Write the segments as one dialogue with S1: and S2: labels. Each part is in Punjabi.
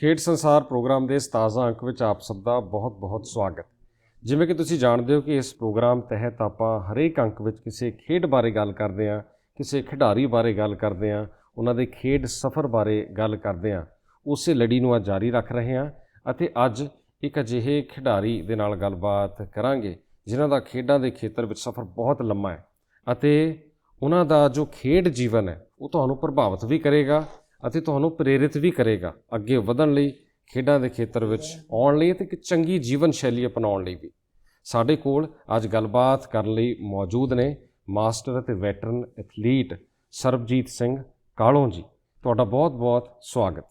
S1: ਖੇਡ ਸੰਸਾਰ ਪ੍ਰੋਗਰਾਮ ਦੇ 17 ਅੰਕ ਵਿੱਚ ਆਪ ਸਭ ਦਾ ਬਹੁਤ-ਬਹੁਤ ਸਵਾਗਤ। ਜਿਵੇਂ ਕਿ ਤੁਸੀਂ ਜਾਣਦੇ ਹੋ ਕਿ ਇਸ ਪ੍ਰੋਗਰਾਮ ਤਹਿਤ ਆਪਾਂ ਹਰੇਕ ਅੰਕ ਵਿੱਚ ਕਿਸੇ ਖੇਡ ਬਾਰੇ ਗੱਲ ਕਰਦੇ ਹਾਂ, ਕਿਸੇ ਖਿਡਾਰੀ ਬਾਰੇ ਗੱਲ ਕਰਦੇ ਹਾਂ, ਉਹਨਾਂ ਦੇ ਖੇਡ ਸਫ਼ਰ ਬਾਰੇ ਗੱਲ ਕਰਦੇ ਹਾਂ। ਉਸੇ ਲੜੀ ਨੂੰ ਅੱਜ ਜਾਰੀ ਰੱਖ ਰਹੇ ਹਾਂ ਅਤੇ ਅੱਜ ਇੱਕ ਅਜਿਹੇ ਖਿਡਾਰੀ ਦੇ ਨਾਲ ਗੱਲਬਾਤ ਕਰਾਂਗੇ, ਜਿਨ੍ਹਾਂ ਦਾ ਖੇਡਾਂ ਦੇ ਖੇਤਰ ਵਿੱਚ ਸਫ਼ਰ ਬਹੁਤ ਲੰਮਾ ਹੈ ਅਤੇ ਉਹਨਾਂ ਦਾ ਜੋ ਖੇਡ ਜੀਵਨ ਹੈ, ਉਹ ਤੁਹਾਨੂੰ ਪ੍ਰਭਾਵਿਤ ਵੀ ਕਰੇਗਾ ਅਤੇ ਤੁਹਾਨੂੰ ਪ੍ਰੇਰਿਤ ਵੀ ਕਰੇਗਾ ਅੱਗੇ ਵਧਣ ਲਈ, ਖੇਡਾਂ ਦੇ ਖੇਤਰ ਵਿੱਚ ਆਉਣ ਲਈ ਅਤੇ ਇੱਕ ਚੰਗੀ ਜੀਵਨ ਸ਼ੈਲੀ ਅਪਣਾਉਣ ਲਈ ਵੀ। ਸਾਡੇ ਕੋਲ ਅੱਜ ਗੱਲਬਾਤ ਕਰਨ ਲਈ ਮੌਜੂਦ ਨੇ ਮਾਸਟਰ ਅਤੇ ਵੈਟਰਨ ਐਥਲੀਟ ਸਰਬਜੀਤ ਸਿੰਘ ਕਾਲੋਂ ਜੀ। ਤੁਹਾਡਾ ਬਹੁਤ-ਬਹੁਤ ਸਵਾਗਤ।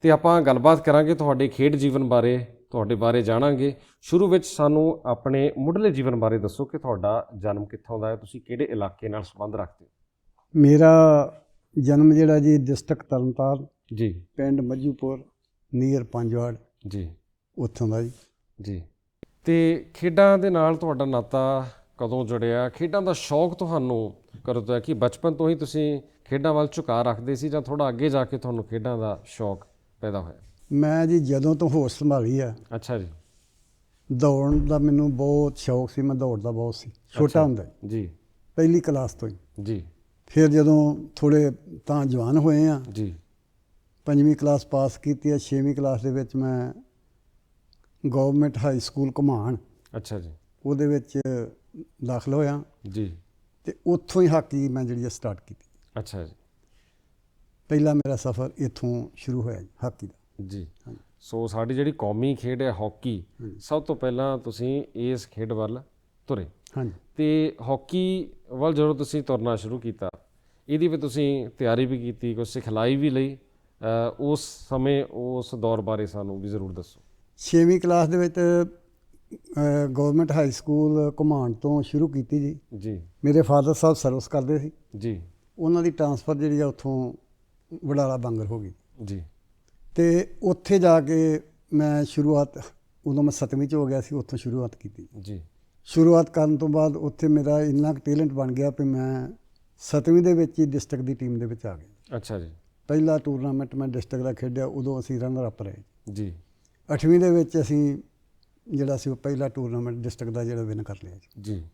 S1: ਤੇ ਆਪਾਂ ਗੱਲਬਾਤ ਕਰਾਂਗੇ ਤੁਹਾਡੇ ਖੇਡ ਜੀਵਨ ਬਾਰੇ, ਤੁਹਾਡੇ ਬਾਰੇ ਜਾਣਾਂਗੇ। ਸ਼ੁਰੂ ਵਿੱਚ ਸਾਨੂੰ ਆਪਣੇ ਮੁੱਢਲੇ ਜੀਵਨ ਬਾਰੇ ਦੱਸੋ ਕਿ ਤੁਹਾਡਾ ਜਨਮ ਕਿੱਥੋਂ ਦਾ ਹੈ, ਤੁਸੀਂ ਕਿਹੜੇ ਇਲਾਕੇ ਨਾਲ ਸੰਬੰਧ ਰੱਖਦੇ ਹੋ?
S2: ਮੇਰਾ ਜਨਮ ਜਿਹੜਾ ਜੀ ਡਿਸਟ੍ਰਿਕਟ ਤਰਨਤਾਰਨ
S1: ਜੀ।
S2: ਪਿੰਡ ਮੱਜੂਪੁਰ ਨੀਅਰ ਪੰਜਵਾੜ।
S1: ਜੀ।
S2: ਉੱਥੋਂ ਦਾ ਜੀ।
S1: ਜੀ। ਤੇ ਖੇਡਾਂ ਦੇ ਨਾਲ ਤੁਹਾਡਾ ਨਾਤਾ ਕਦੋਂ ਜੁੜਿਆ? ਖੇਡਾਂ ਦਾ ਸ਼ੌਕ ਤੁਹਾਨੂੰ ਕਦੋਂ ਤੋਂ ਹੈ? ਕਿ ਬਚਪਨ ਤੋਂ ਹੀ ਤੁਸੀਂ ਖੇਡਾਂ ਵੱਲ ਝੁਕਾਅ ਰੱਖਦੇ ਸੀ ਜਾਂ ਥੋੜਾ ਅੱਗੇ ਜਾ ਕੇ ਤੁਹਾਨੂੰ ਖੇਡਾਂ ਦਾ ਸ਼ੌਕ ਪੈਦਾ ਹੋਇਆ?
S2: ਮੈਂ ਜੀ ਜਦੋਂ ਤੋਂ ਹੋਸ਼ ਸੰਭਾਲੀ ਆ
S1: ਅੱਛਾ ਜੀ।
S2: ਦੌੜਨ ਦਾ ਮੈਨੂੰ ਬਹੁਤ ਸ਼ੌਕ ਸੀ ਮੈਂ ਦੌੜਦਾ ਬਹੁਤ ਸੀ। ਛੋਟਾ। ਹੁੰਦਾ ਜੀ। ਪਹਿਲੀ ਕਲਾਸ ਤੋਂ ਹੀ।
S1: ਜੀ।
S2: ਫਿਰ ਜਦੋਂ ਥੋੜੇ ਤਾਂ ਜਵਾਨ ਹੋਏ ਆ
S1: ਜੀ।
S2: ਪੰਜਵੀਂ ਕਲਾਸ ਪਾਸ ਕੀਤੀ ਆ ਛੇਵੀਂ ਕਲਾਸ ਦੇ ਵਿੱਚ ਮੈਂ ਗਵਰਨਮੈਂਟ ਹਾਈ ਸਕੂਲ ਘਮਾਣ
S1: ਅੱਛਾ ਜੀ।
S2: ਉਹਦੇ ਵਿੱਚ ਦਾਖਲ ਹੋਇਆ।
S1: ਜੀ।
S2: ਤੇ ਉੱਥੋਂ ਹੀ ਹਾਕੀ ਮੈਂ ਜਿਹੜੀ ਸਟਾਰਟ ਕੀਤੀ।
S1: ਅੱਛਾ ਜੀ।
S2: ਪਹਿਲਾ ਮੇਰਾ ਸਫ਼ਰ ਇੱਥੋਂ ਸ਼ੁਰੂ ਹੋਇਆ ਜੀ ਹਾਕੀ ਦਾ।
S1: ਜੀ। ਸੋ ਸਾਡੀ ਜਿਹੜੀ ਕੌਮੀ ਖੇਡ ਹੈ ਹਾਕੀ। ਸਭ ਤੋਂ ਪਹਿਲਾਂ ਤੁਸੀਂ ਇਸ ਖੇਡ ਵੱਲ ਤੁਰੇ।
S2: ਹਾਂਜੀ।
S1: ਤੇ ਹਾਕੀ ਵੱਲ ਜਦੋਂ ਤੁਸੀਂ ਤੁਰਨਾ ਸ਼ੁਰੂ ਕੀਤਾ ਇਹਦੀ ਵੀ ਤੁਸੀਂ ਤਿਆਰੀ ਵੀ ਕੀਤੀ ਕੁਝ ਸਿਖਲਾਈ ਵੀ ਲਈ ਉਸ ਸਮੇਂ ਉਸ ਦੌਰ ਬਾਰੇ ਸਾਨੂੰ ਵੀ ਜ਼ਰੂਰ ਦੱਸੋ।
S2: ਛੇਵੀਂ ਕਲਾਸ ਦੇ ਵਿੱਚ ਗਵਰਨਮੈਂਟ ਹਾਈ ਸਕੂਲ ਘੁਮਾਣ ਤੋਂ ਸ਼ੁਰੂ ਕੀਤੀ ਜੀ।
S1: ਜੀ।
S2: ਮੇਰੇ ਫਾਦਰ ਸਾਹਿਬ ਸਰਵਿਸ ਕਰਦੇ ਸੀ।
S1: ਜੀ।
S2: ਉਹਨਾਂ ਦੀ ਟਰਾਂਸਫਰ ਜਿਹੜੀ ਆ ਉੱਥੋਂ ਵਡਾਲਾ ਬੰਗਰ ਹੋ ਗਈ।
S1: ਜੀ।
S2: ਤੇ ਉੱਥੇ ਜਾ ਕੇ ਮੈਂ ਸ਼ੁਰੂਆਤ ਉਦੋਂ ਮੈਂ 7ਵੀਂ ਚ ਹੋ ਗਿਆ ਸੀ ਉੱਥੋਂ ਸ਼ੁਰੂਆਤ ਕੀਤੀ।
S1: ਜੀ।
S2: ਸ਼ੁਰੂਆਤ ਕਰਨ ਤੋਂ ਬਾਅਦ ਉੱਥੇ ਮੇਰਾ ਇੰਨਾ ਕੁ ਟੈਲੈਂਟ ਬਣ ਗਿਆ ਕਿ ਮੈਂ 7ਵੀਂ ਦੇ ਵਿੱਚ ਹੀ ਡਿਸਟ੍ਰਿਕਟ ਦੀ ਟੀਮ ਦੇ ਵਿੱਚ ਆ ਗਿਆ
S1: ਅੱਛਾ ਜੀ।
S2: ਪਹਿਲਾ ਟੂਰਨਾਮੈਂਟ ਮੈਂ ਡਿਸਟ੍ਰਿਕਟ ਦਾ ਖੇਡਿਆ ਉਦੋਂ ਅਸੀਂ ਰਨਰ ਅਪ ਰਹੇ।
S1: ਜੀ।
S2: 8ਵੀਂ ਦੇ ਵਿੱਚ ਅਸੀਂ ਜਿਹੜਾ ਸੀ ਉਹ ਪਹਿਲਾ ਟੂਰਨਾਮੈਂਟ ਡਿਸਟ੍ਰਿਕਟ ਦਾ ਜਿਹੜਾ ਵਿਨ ਕਰ ਲਿਆ ਜੀ।
S1: ਜੀ।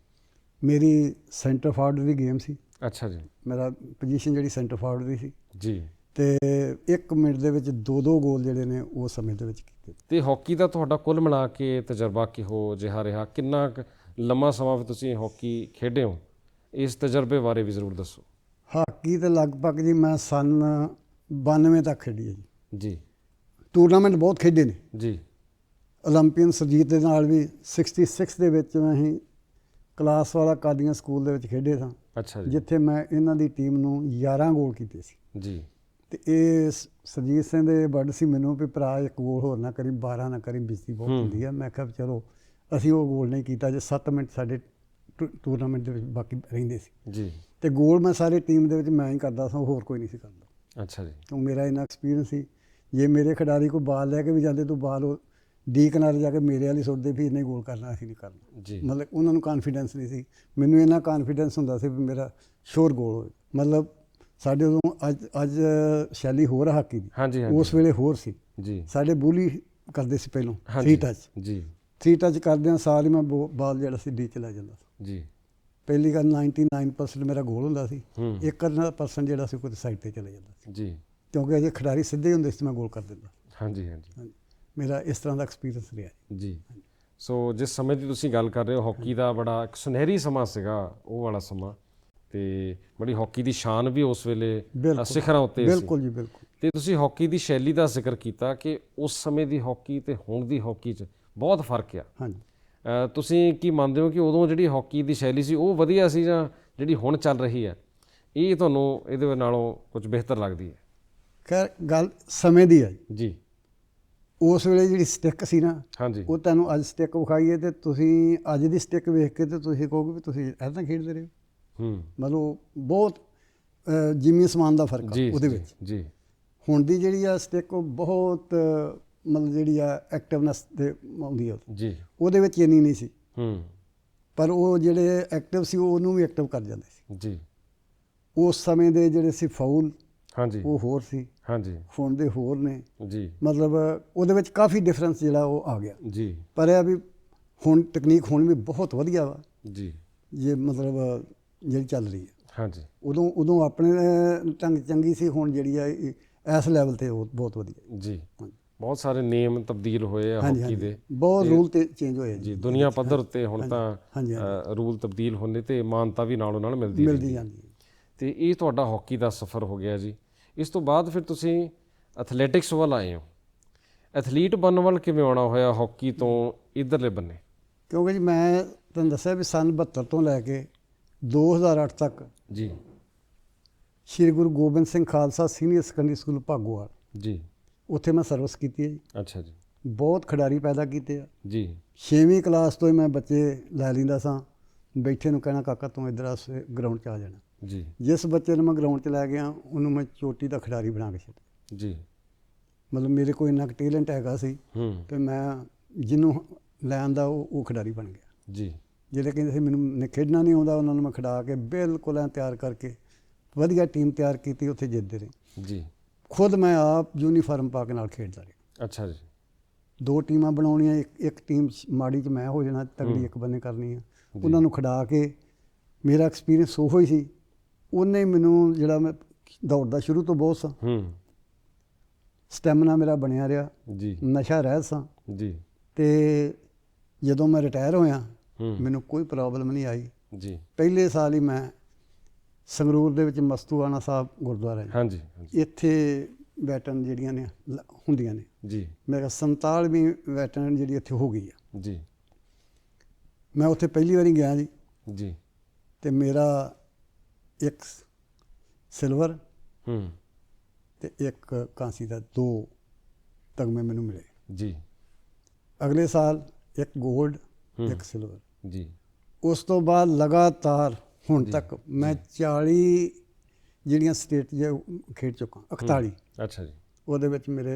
S2: ਮੇਰੀ ਸੈਂਟਰ ਫਾਰਵਰਡ ਦੀ ਗੇਮ ਸੀ।
S1: ਅੱਛਾ ਜੀ।
S2: ਮੇਰਾ ਪੋਜੀਸ਼ਨ ਜਿਹੜੀ ਸੈਂਟਰ ਫਾਰਵਰਡ ਦੀ ਸੀ।
S1: ਜੀ।
S2: ਤੇ 1 ਮਿੰਟ ਦੇ ਵਿੱਚ ਦੋ ਦੋ ਗੋਲ ਜਿਹੜੇ ਨੇ ਉਹ ਸਮੇਂ ਦੇ ਵਿੱਚ ਕੀਤੇ।
S1: ਤੇ ਹਾਕੀ ਦਾ ਤੁਹਾਡਾ ਕੁੱਲ ਮਿਲਾ ਕੇ ਤਜਰਬਾ ਕਿਹੋ ਜਿਹਾ ਰਿਹਾ? ਕਿੰਨਾ ਲੰਮਾ ਸਮਾਂ ਤੁਸੀਂ ਹਾਕੀ ਖੇਡੇ ਹੋ? ਇਸ ਤਜਰਬੇ ਬਾਰੇ ਵੀ ਜ਼ਰੂਰ ਦੱਸੋ।
S2: ਹਾਕੀ ਤੇ ਲਗਭਗ ਜੀ ਮੈਂ ਸਨ 92 ਤੱਕ ਖੇਡੀ ਹੈ ਜੀ।
S1: ਜੀ।
S2: ਟੂਰਨਾਮੈਂਟ ਬਹੁਤ ਖੇਡੇ ਨੇ।
S1: ਜੀ।
S2: 올림픽ਨ ਸਰਜੀਤ ਦੇ ਨਾਲ ਵੀ 66 ਦੇ ਵਿੱਚ ਮੈਂ ਹੀ ਕਲਾਸ ਵਾਲਾ ਕਾਦੀਆਂ ਸਕੂਲ ਦੇ ਵਿੱਚ ਖੇਡੇ ਸਾਂ।
S1: ਅੱਛਾ ਜੀ।
S2: ਜਿੱਥੇ ਮੈਂ ਇਹਨਾਂ ਦੀ ਟੀਮ ਨੂੰ 11 ਗੋਲ ਕੀਤੇ ਸੀ।
S1: ਜੀ।
S2: ਤੇ ਇਹ ਸਰਜੀਤ ਸਿੰਘ ਦੇ ਵੱਡ ਸੀ ਮੈਨੂੰ ਵੀ ਭਰਾ ਇੱਕ ਗੋਲ ਹੋਰ ਨਾ ਕਰੀ 12 ਨਾ ਕਰੀ ਬਿਜਲੀ ਬਹੁਤ ਹੁੰਦੀ ਹੈ ਮੈਂ ਕਿਹਾ ਚਲੋ ਅਸੀਂ ਉਹ ਗੋਲ ਨਹੀਂ ਕੀਤਾ ਜੇ 7 ਮਿੰਟ ਸਾਡੇ ਟੂਰਨਾਮੈਂਟ ਦੇ ਵਿੱਚ ਬਾਕੀ ਰਹਿੰਦੇ ਸੀ।
S1: ਜੀ।
S2: ਤੇ ਗੋਲ ਮੈਂ ਸਾਰੀ ਟੀਮ ਦੇ ਵਿੱਚ ਮੈਂ ਹੀ ਕਰਦਾ ਸਾਂ ਹੋਰ ਕੋਈ ਨਹੀਂ ਸੀ ਕਰਦਾ।
S1: ਅੱਛਾ ਜੀ।
S2: ਕਿਉਂ ਮੇਰਾ ਇੰਨਾ ਐਕਸਪੀਰੀਅੰਸ ਸੀ ਜੇ ਮੇਰੇ ਖਿਡਾਰੀ ਕੋਈ ਬਾਲ ਲੈ ਕੇ ਵੀ ਜਾਂਦੇ ਤਾਂ ਬਾਲ ਉਹ ਡੀ ਕਿਨਾਰੇ ਜਾ ਕੇ ਮੇਰੇ ਵਾਲੀ ਸੁੱਟਦੇ ਵੀ ਇਹਨੇ ਗੋਲ ਕਰਨਾ ਅਸੀਂ ਨਹੀਂ ਕਰਨਾ।
S1: ਜੀ।
S2: ਮਤਲਬ ਉਹਨਾਂ ਨੂੰ ਕੌਨਫੀਡੈਂਸ ਨਹੀਂ ਸੀ। ਮੈਨੂੰ ਇਹਨਾਂ ਕੌਨਫੀਡੈਂਸ ਹੁੰਦਾ ਸੀ ਵੀ ਮੇਰਾ ਸ਼ੋਰ ਗੋਲ ਹੋਵੇ। ਮਤਲਬ ਸਾਡੇ ਉਦੋਂ ਅੱਜ ਅੱਜ ਸ਼ੈਲੀ ਹੋਰ ਹਾਕੀ ਦੀ।
S1: ਹਾਂਜੀ
S2: ਉਸ ਵੇਲੇ ਹੋਰ ਸੀ।
S1: ਜੀ।
S2: ਸਾਡੇ ਬੁਲੀ ਕਰਦੇ ਸੀ ਪਹਿਲੋਂ ਥ੍ਰੀ ਟੱਚ
S1: ਜੀ।
S2: ਥ੍ਰੀ ਟੱਚ ਕਰਦਿਆਂ ਸਾਰ ਹੀ ਮੈਂ ਬੋ- ਬਾਲ ਜਿਹੜਾ ਸੀ ਡੀ ਚ ਲੈ ਜਾਂਦਾ ਸੀ।
S1: ਜੀ।
S2: ਪਹਿਲੀ ਗੱਲ 99% ਮੇਰਾ ਗੋਲ ਹੁੰਦਾ ਸੀ।
S1: ਹੂੰ।
S2: 1% ਜਿਹੜਾ ਸੀ ਕੋਈ ਸਾਈਡ ਤੇ ਚਲੇ ਜਾਂਦਾ ਸੀ।
S1: ਜੀ।
S2: ਕਿਉਂਕਿ ਅਜੇ ਖਿਡਾਰੀ ਸਿੱਧੇ ਹੁੰਦੇ ਸੀ ਮੈਂ ਗੋਲ ਕਰ ਦਿੰਦਾ
S1: ਹਾਂਜੀ ਹਾਂਜੀ।
S2: ਹਾਂਜੀ। ਮੇਰਾ ਇਸ ਤਰ੍ਹਾਂ ਦਾ ਐਕਸਪੀਰੀਅੰਸ ਰਿਹਾ
S1: ਜੀ। ਸੋ ਜਿਸ ਸਮੇਂ ਦੀ ਤੁਸੀਂ ਗੱਲ ਕਰ ਰਹੇ ਹੋ ਹਾਕੀ ਦਾ ਬੜਾ ਇੱਕ ਸੁਨਹਿਰੀ ਸਮਾਂ ਸੀਗਾ ਉਹ ਵਾਲਾ ਸਮਾਂ। ਤੇ ਬੜੀ ਹਾਕੀ ਦੀ ਸ਼ਾਨ ਵੀ ਉਸ ਵੇਲੇ
S2: ਬਿਲਕੁਲ।
S1: ਸਿਖਰਾਂ ਉੱਤੇ ਸੀ।
S2: ਬਿਲਕੁਲ ਜੀ ਬਿਲਕੁਲ।
S1: ਤੇ ਤੁਸੀਂ ਹਾਕੀ ਦੀ ਸ਼ੈਲੀ ਦਾ ਜ਼ਿਕਰ ਕੀਤਾ ਕਿ ਉਸ ਸਮੇਂ ਦੀ ਹਾਕੀ ਤੇ ਹੁਣ ਦੀ ਹਾਕੀ 'ਚ ਬਹੁਤ ਫ਼ਰਕ ਆ।
S2: ਹਾਂਜੀ।
S1: ਤੁਸੀਂ ਕੀ ਮੰਨਦੇ ਹੋ ਕਿ ਉਦੋਂ ਜਿਹੜੀ ਹਾਕੀ ਦੀ ਸ਼ੈਲੀ ਸੀ ਉਹ ਵਧੀਆ ਸੀ ਜਾਂ ਜਿਹੜੀ ਹੁਣ ਚੱਲ ਰਹੀ ਹੈ ਇਹ ਤੁਹਾਨੂੰ ਇਹਦੇ ਨਾਲੋਂ ਕੁਝ ਬਿਹਤਰ ਲੱਗਦੀ ਹੈ
S2: ਖੈਰ ਗੱਲ ਸਮੇਂ ਦੀ ਹੈ ਜੀ। ਉਸ ਵੇਲੇ ਜਿਹੜੀ ਸਟਿੱਕ ਸੀ ਨਾ
S1: ਹਾਂਜੀ।
S2: ਉਹ ਤੁਹਾਨੂੰ ਅੱਜ ਸਟਿੱਕ ਵਿਖਾਈਏ ਤੇ ਤੁਸੀਂ ਅੱਜ ਦੀ ਸਟਿੱਕ ਵੇਖ ਕੇ ਤੇ ਤੁਸੀਂ ਕਹੋਗੇ ਵੀ ਤੁਸੀਂ ਐਦਾਂ ਖੇਡਦੇ ਰਹੇ ਹੋ। ਮਤਲਬ ਬਹੁਤ ਜ਼ਮੀਨ ਸਮਾਨ ਦਾ ਫ਼ਰਕ ਆ ਉਹਦੇ ਵਿੱਚ।
S1: ਜੀ।
S2: ਹੁਣ ਦੀ ਜਿਹੜੀ ਆ ਸਟਿੱਕ ਉਹ ਬਹੁਤ ਮਤਲਬ ਜਿਹੜੀ ਆ ਐਕਟਿਵਨੈਸ ਤੇ ਆਉਂਦੀ ਆ
S1: ਜੀ।
S2: ਉਹਦੇ ਵਿੱਚ ਇੰਨੀ ਨਹੀਂ ਸੀ।
S1: ਹੂੰ।
S2: ਪਰ ਉਹ ਜਿਹੜੇ ਐਕਟਿਵ ਸੀ ਉਹ ਉਹਨੂੰ ਵੀ ਐਕਟਿਵ ਕਰ ਜਾਂਦੇ ਸੀ।
S1: ਜੀ।
S2: ਉਸ ਸਮੇਂ ਦੇ ਜਿਹੜੇ ਸੀ ਫਾਉਲ
S1: ਹਾਂਜੀ।
S2: ਉਹ ਹੋਰ ਸੀ।
S1: ਹਾਂਜੀ।
S2: ਹੁਣ ਦੇ ਹੋਰ ਨੇ।
S1: ਜੀ।
S2: ਮਤਲਬ ਉਹਦੇ ਵਿੱਚ ਕਾਫੀ ਡਿਫਰੈਂਸ ਜਿਹੜਾ ਉਹ ਆ ਗਿਆ।
S1: ਜੀ।
S2: ਪਰ ਇਹ ਵੀ ਹੁਣ ਟੈਕਨੀਕ ਹੁਣ ਵੀ ਬਹੁਤ ਵਧੀਆ ਵਾ।
S1: ਜੀ।
S2: ਜੇ ਮਤਲਬ ਜਿਹੜੀ ਚੱਲ ਰਹੀ ਹੈ
S1: ਹਾਂਜੀ।
S2: ਉਦੋਂ ਉਦੋਂ ਆਪਣੇ ਢੰਗ ਚੰਗੀ ਸੀ ਹੁਣ ਜਿਹੜੀ ਆ ਇਹ ਇਸ ਲੈਵਲ ਤੇ ਉਹ ਬਹੁਤ ਵਧੀਆ।
S1: ਜੀ। ਬਹੁਤ ਸਾਰੇ ਨਿਯਮ ਤਬਦੀਲ ਹੋਏ ਆ ਹਾਕੀ ਦੇ।
S2: ਬਹੁਤ ਰੂਲ ਤੇ ਚੇਂਜ ਹੋਏ
S1: ਜੀ। ਦੁਨੀਆ ਪੱਧਰ ਉੱਤੇ ਹੁਣ ਤਾਂ ਰੂਲ ਤਬਦੀਲ ਹੋਣੇ ਤੇ ਮਾਨਤਾ ਵੀ ਨਾਲੋਂ ਨਾਲ ਮਿਲਦੀ
S2: ਮਿਲਦੀ। ਜਾਂਦੀ
S1: ਤੇ ਇਹ ਤੁਹਾਡਾ ਹਾਕੀ ਦਾ ਸਫ਼ਰ ਹੋ ਗਿਆ ਜੀ। ਇਸ ਤੋਂ ਬਾਅਦ ਫਿਰ ਤੁਸੀਂ ਐਥਲੈਟਿਕਸ ਵੱਲ ਆਏ ਹੋ। ਐਥਲੀਟ ਬਣਨ ਵੱਲ ਕਿਵੇਂ ਆਉਣਾ ਹੋਇਆ ਹਾਕੀ ਤੋਂ ਇਧਰਲੇ ਬੰਨੇ?
S2: ਕਿਉਂਕਿ ਜੀ ਮੈਂ ਤੁਹਾਨੂੰ ਦੱਸਿਆ ਵੀ ਸਨ 72 ਤੋਂ ਲੈ ਕੇ 2008 ਤੱਕ
S1: ਜੀ।
S2: Sri Guru Gobind Singh Khalsa senior secondary school Bhagowal
S1: ਜੀ।
S2: ਉੱਥੇ ਮੈਂ ਸਰਵਿਸ ਕੀਤੀ ਹੈ ਜੀ।
S1: ਅੱਛਾ ਜੀ।
S2: ਬਹੁਤ ਖਿਡਾਰੀ ਪੈਦਾ ਕੀਤੇ ਆ।
S1: ਜੀ।
S2: 6ਵੀਂ ਕਲਾਸ ਤੋਂ ਹੀ ਮੈਂ ਬੱਚੇ ਲੈ ਲੈਂਦਾ ਸਾਂ। ਬੈਠੇ ਨੂੰ ਕਹਿਣਾ ਕਾਕਾ ਤੂੰ ਇੱਧਰ ਆ ਗਰਾਊਂਡ 'ਚ ਆ ਜਾਣਾ।
S1: ਜੀ।
S2: ਜਿਸ ਬੱਚੇ ਨੂੰ ਮੈਂ ਗਰਾਊਂਡ 'ਚ ਲੈ ਗਿਆ ਉਹਨੂੰ ਮੈਂ ਚੋਟੀ ਦਾ ਖਿਡਾਰੀ ਬਣਾ ਕੇ ਛੱਡਿਆ।
S1: ਜੀ।
S2: ਮਤਲਬ ਮੇਰੇ ਕੋਲ ਇੰਨਾ ਟੈਲੈਂਟ ਹੈਗਾ ਸੀ
S1: ਹੂੰ।
S2: ਕਿ ਮੈਂ ਜਿਹਨੂੰ ਲੈਣ ਦਾ ਉਹ ਉਹ ਖਿਡਾਰੀ ਬਣ ਗਿਆ।
S1: ਜੀ।
S2: ਜਿਹੜੇ ਕਹਿੰਦੇ ਸੀ ਮੈਨੂੰ ਨੇ ਖੇਡਣਾ ਨਹੀਂ ਆਉਂਦਾ ਉਹਨਾਂ ਨੂੰ ਮੈਂ ਖਿਡਾ ਕੇ ਬਿਲਕੁਲ ਐਂ ਤਿਆਰ ਕਰਕੇ ਵਧੀਆ ਟੀਮ ਤਿਆਰ ਕੀਤੀ ਉੱਥੇ ਜਿੱਤਦੇ ਰਹੇ।
S1: ਜੀ।
S2: ਖੁਦ ਮੈਂ ਆਪ ਯੂਨੀਫਾਰਮ ਪਾ ਕੇ ਨਾਲ ਖੇਡਦਾ ਰਿਹਾ।
S1: ਅੱਛਾ ਜੀ।
S2: ਦੋ ਟੀਮਾਂ ਬਣਾਉਣੀਆਂ ਇੱਕ ਇੱਕ ਟੀਮ ਮਾੜੀ 'ਚ ਮੈਂ ਹੋ ਜਾਣਾ ਤਗੜੀ ਇੱਕ ਬੰਨੇ ਕਰਨੀ ਆ। ਉਹਨਾਂ ਨੂੰ ਖਿਡਾ ਕੇ ਮੇਰਾ ਐਕਸਪੀਰੀਅੰਸ ਉਹੋ ਹੀ ਸੀ। ਉਹਨੇ ਮੈਨੂੰ ਜਿਹੜਾ ਮੈਂ ਦੌੜਦਾ ਸ਼ੁਰੂ ਤੋਂ ਬਹੁਤ ਸਾਂ।
S1: ਹੂੰ।
S2: ਸਟੈਮਿਨਾ ਮੇਰਾ ਬਣਿਆ ਰਿਹਾ।
S1: ਜੀ।
S2: ਨਸ਼ਾ ਰਹਿਤ ਸਾਂ।
S1: ਜੀ।
S2: ਤੇ ਜਦੋਂ ਮੈਂ ਰਿਟਾਇਰ ਹੋਇਆ ਮੈਨੂੰ ਕੋਈ ਪ੍ਰੋਬਲਮ ਨਹੀਂ ਆਈ।
S1: ਜੀ।
S2: ਪਹਿਲੇ ਸਾਲ ਹੀ ਮੈਂ ਸੰਗਰੂਰ ਦੇ ਵਿੱਚ ਮਸਤੂਆਣਾ ਸਾਹਿਬ ਗੁਰਦੁਆਰਾ ਹੈ
S1: ਹਾਂਜੀ
S2: ਇੱਥੇ ਵੈਟਰਨ ਜਿਹੜੀਆਂ ਨੇ ਲ- ਹੁੰਦੀਆਂ ਨੇ।
S1: ਜੀ।
S2: ਮੇਰਾ 47ਵੀਂ ਵੈਟਰਨ ਜਿਹੜੀ ਇੱਥੇ ਹੋ ਗਈ ਆ।
S1: ਜੀ।
S2: ਮੈਂ ਉੱਥੇ ਪਹਿਲੀ ਵਾਰੀ ਗਿਆ ਜੀ।
S1: ਜੀ।
S2: ਤੇ ਮੇਰਾ ਇੱਕ ਸਿਲਵਰ
S1: ਹੂੰ।
S2: ਤੇ ਇੱਕ ਕਾਂਸੀ ਦਾ ਦੋ ਤਗਮੇ ਮੈਨੂੰ ਮਿਲੇ।
S1: ਜੀ।
S2: ਅਗਲੇ ਸਾਲ ਇੱਕ 골ਡ। ਇੱਕ ਸਿਲਵਰ।
S1: ਜੀ।
S2: ਉਸ ਤੋਂ ਬਾਅਦ ਲਗਾਤਾਰ ਹੁਣ ਤੱਕ ਮੈਂ 40 ਜਿਹੜੀਆਂ ਸਟੇਟ ਜੇ ਖੇਡ ਚੁੱਕਾ 41
S1: ਅੱਛਾ ਜੀ।
S2: ਉਹਦੇ ਵਿੱਚ ਮੇਰੇ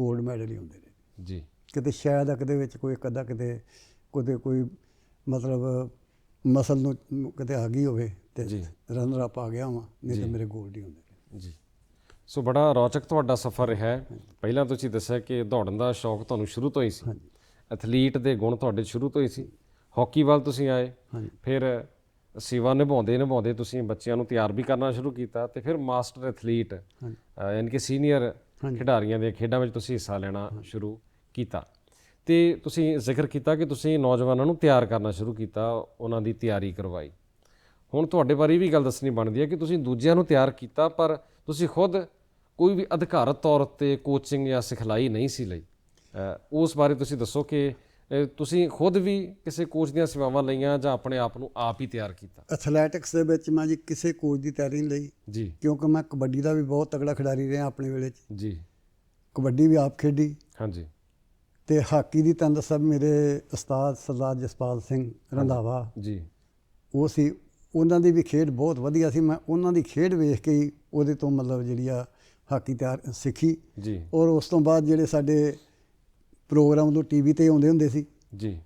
S2: 골ਡ ਮੈਡਲ ਹੀ ਹੁੰਦੇ ਨੇ।
S1: ਜੀ।
S2: ਕਿਤੇ ਸ਼ਾਇਦ ਕਿਤੇ ਵਿੱਚ ਕੋਈ ਇੱਕ ਅੱਧਾ ਕਿਤੇ ਕਿਤੇ ਕੋਈ ਮਤਲਬ ਮਸਲ ਨੂੰ ਕਿਤੇ ਆ ਗਈ ਹੋਵੇ ਤੇ। ਰਨਰ ਅਪ ਆ ਗਿਆ ਵਾਂ ਨਹੀਂ। ਤਾਂ ਮੇਰੇ 골ਡ ਹੀ ਹੁੰਦੇ ਨੇ।
S1: ਜੀ। ਸੋ ਬੜਾ ਰੌਚਕ ਤੁਹਾਡਾ ਸਫ਼ਰ ਰਿਹਾ ਹੈ। ਪਹਿਲਾਂ ਤੁਸੀਂ ਦੱਸਿਆ ਕਿ ਦੌੜਨ ਦਾ ਸ਼ੌਕ ਤੁਹਾਨੂੰ ਸ਼ੁਰੂ ਤੋਂ ਹੀ ਸੀ।
S2: ਹਾਂਜੀ।
S1: ਐਥਲੀਟ ਦੇ ਗੁਣ ਤੁਹਾਡੇ ਸ਼ੁਰੂ ਤੋਂ ਹੀ ਸੀ। ਹਾਕੀ ਵੱਲ ਤੁਸੀਂ ਆਏ।
S2: ਹਾਂਜੀ।
S1: ਫਿਰ ਸੇਵਾ ਨਿਭਾਉਂਦੇ ਨਿਭਾਉਂਦੇ ਤੁਸੀਂ ਬੱਚਿਆਂ ਨੂੰ ਤਿਆਰ ਵੀ ਕਰਨਾ ਸ਼ੁਰੂ ਕੀਤਾ ਤੇ ਫਿਰ ਮਾਸਟਰ ਐਥਲੀਟ ਯਾਨੀ ਕਿ ਸੀਨੀਅਰ। ਖਿਡਾਰੀਆਂ ਦੇ ਖੇਡਾਂ ਵਿੱਚ ਤੁਸੀਂ ਹਿੱਸਾ ਲੈਣਾ ਸ਼ੁਰੂ ਕੀਤਾ। ਤੇ ਤੁਸੀਂ ਜ਼ਿਕਰ ਕੀਤਾ ਕਿ ਤੁਸੀਂ ਨੌਜਵਾਨਾਂ ਨੂੰ ਤਿਆਰ ਕਰਨਾ ਸ਼ੁਰੂ ਕੀਤਾ ਉਹਨਾਂ ਦੀ ਤਿਆਰੀ ਕਰਵਾਈ। ਹੁਣ ਤੁਹਾਡੇ ਬਾਰੇ ਵੀ ਗੱਲ ਦੱਸਣੀ ਬਣਦੀ ਹੈ ਕਿ ਤੁਸੀਂ ਦੂਜਿਆਂ ਨੂੰ ਤਿਆਰ ਕੀਤਾ ਪਰ ਤੁਸੀਂ ਖੁਦ ਕੋਈ ਵੀ ਅਧਿਕਾਰਤ ਤੌਰ ਉੱਤੇ ਕੋਚਿੰਗ ਜਾਂ ਸਿਖਲਾਈ ਨਹੀਂ ਸੀ ਲਈ। ਉਸ ਬਾਰੇ ਤੁਸੀਂ ਦੱਸੋ ਕਿ ਤੁਸੀਂ ਖੁਦ ਵੀ ਕਿਸੇ ਕੋਚ ਦੀਆਂ ਸੇਵਾਵਾਂ ਲਈਆਂ ਜਾਂ ਆਪਣੇ ਆਪ ਨੂੰ ਆਪ ਹੀ ਤਿਆਰ ਕੀਤਾ?
S2: ਐਥਲੈਟਿਕਸ ਦੇ ਵਿੱਚ ਮੈਂ ਜੀ ਕਿਸੇ ਕੋਚ ਦੀ ਤਿਆਰੀ ਨਹੀਂ ਲਈ।
S1: ਜੀ।
S2: ਕਿਉਂਕਿ ਮੈਂ ਕਬੱਡੀ ਦਾ ਵੀ ਬਹੁਤ ਤਗੜਾ ਖਿਡਾਰੀ ਰਿਹਾ ਆਪਣੇ ਵੇਲੇ 'ਚ।
S1: ਜੀ।
S2: ਕਬੱਡੀ ਵੀ ਆਪ ਖੇਡੀ।
S1: ਹਾਂਜੀ।
S2: ਤੇ ਹਾਕੀ ਦੀ ਤੁਹਾਨੂੰ ਦੱਸਾਂ ਵੀ ਮੇਰੇ ਉਸਤਾਦ ਸਰਦਾਰ ਜਸਪਾਲ ਸਿੰਘ ਰੰਧਾਵਾ।
S1: ਜੀ।
S2: ਉਹ ਸੀ ਉਹਨਾਂ ਦੀ ਵੀ ਖੇਡ ਬਹੁਤ ਵਧੀਆ ਸੀ। ਮੈਂ ਉਹਨਾਂ ਦੀ ਖੇਡ ਵੇਖ ਕੇ ਹੀ ਉਹਦੇ ਤੋਂ ਮਤਲਬ ਜਿਹੜੀ ਆ ਹਾਕੀ ਤਿਆਰ ਸਿੱਖੀ।
S1: ਜੀ।
S2: ਔਰ ਉਸ ਤੋਂ ਬਾਅਦ ਜਿਹੜੇ ਸਾਡੇ ਪ੍ਰੋਗਰਾਮ ਤੋਂ ਟੀਵੀ ਤੇ ਆਉਂਦੇ ਹੁੰਦੇ ਸੀ।
S1: ਜੀ।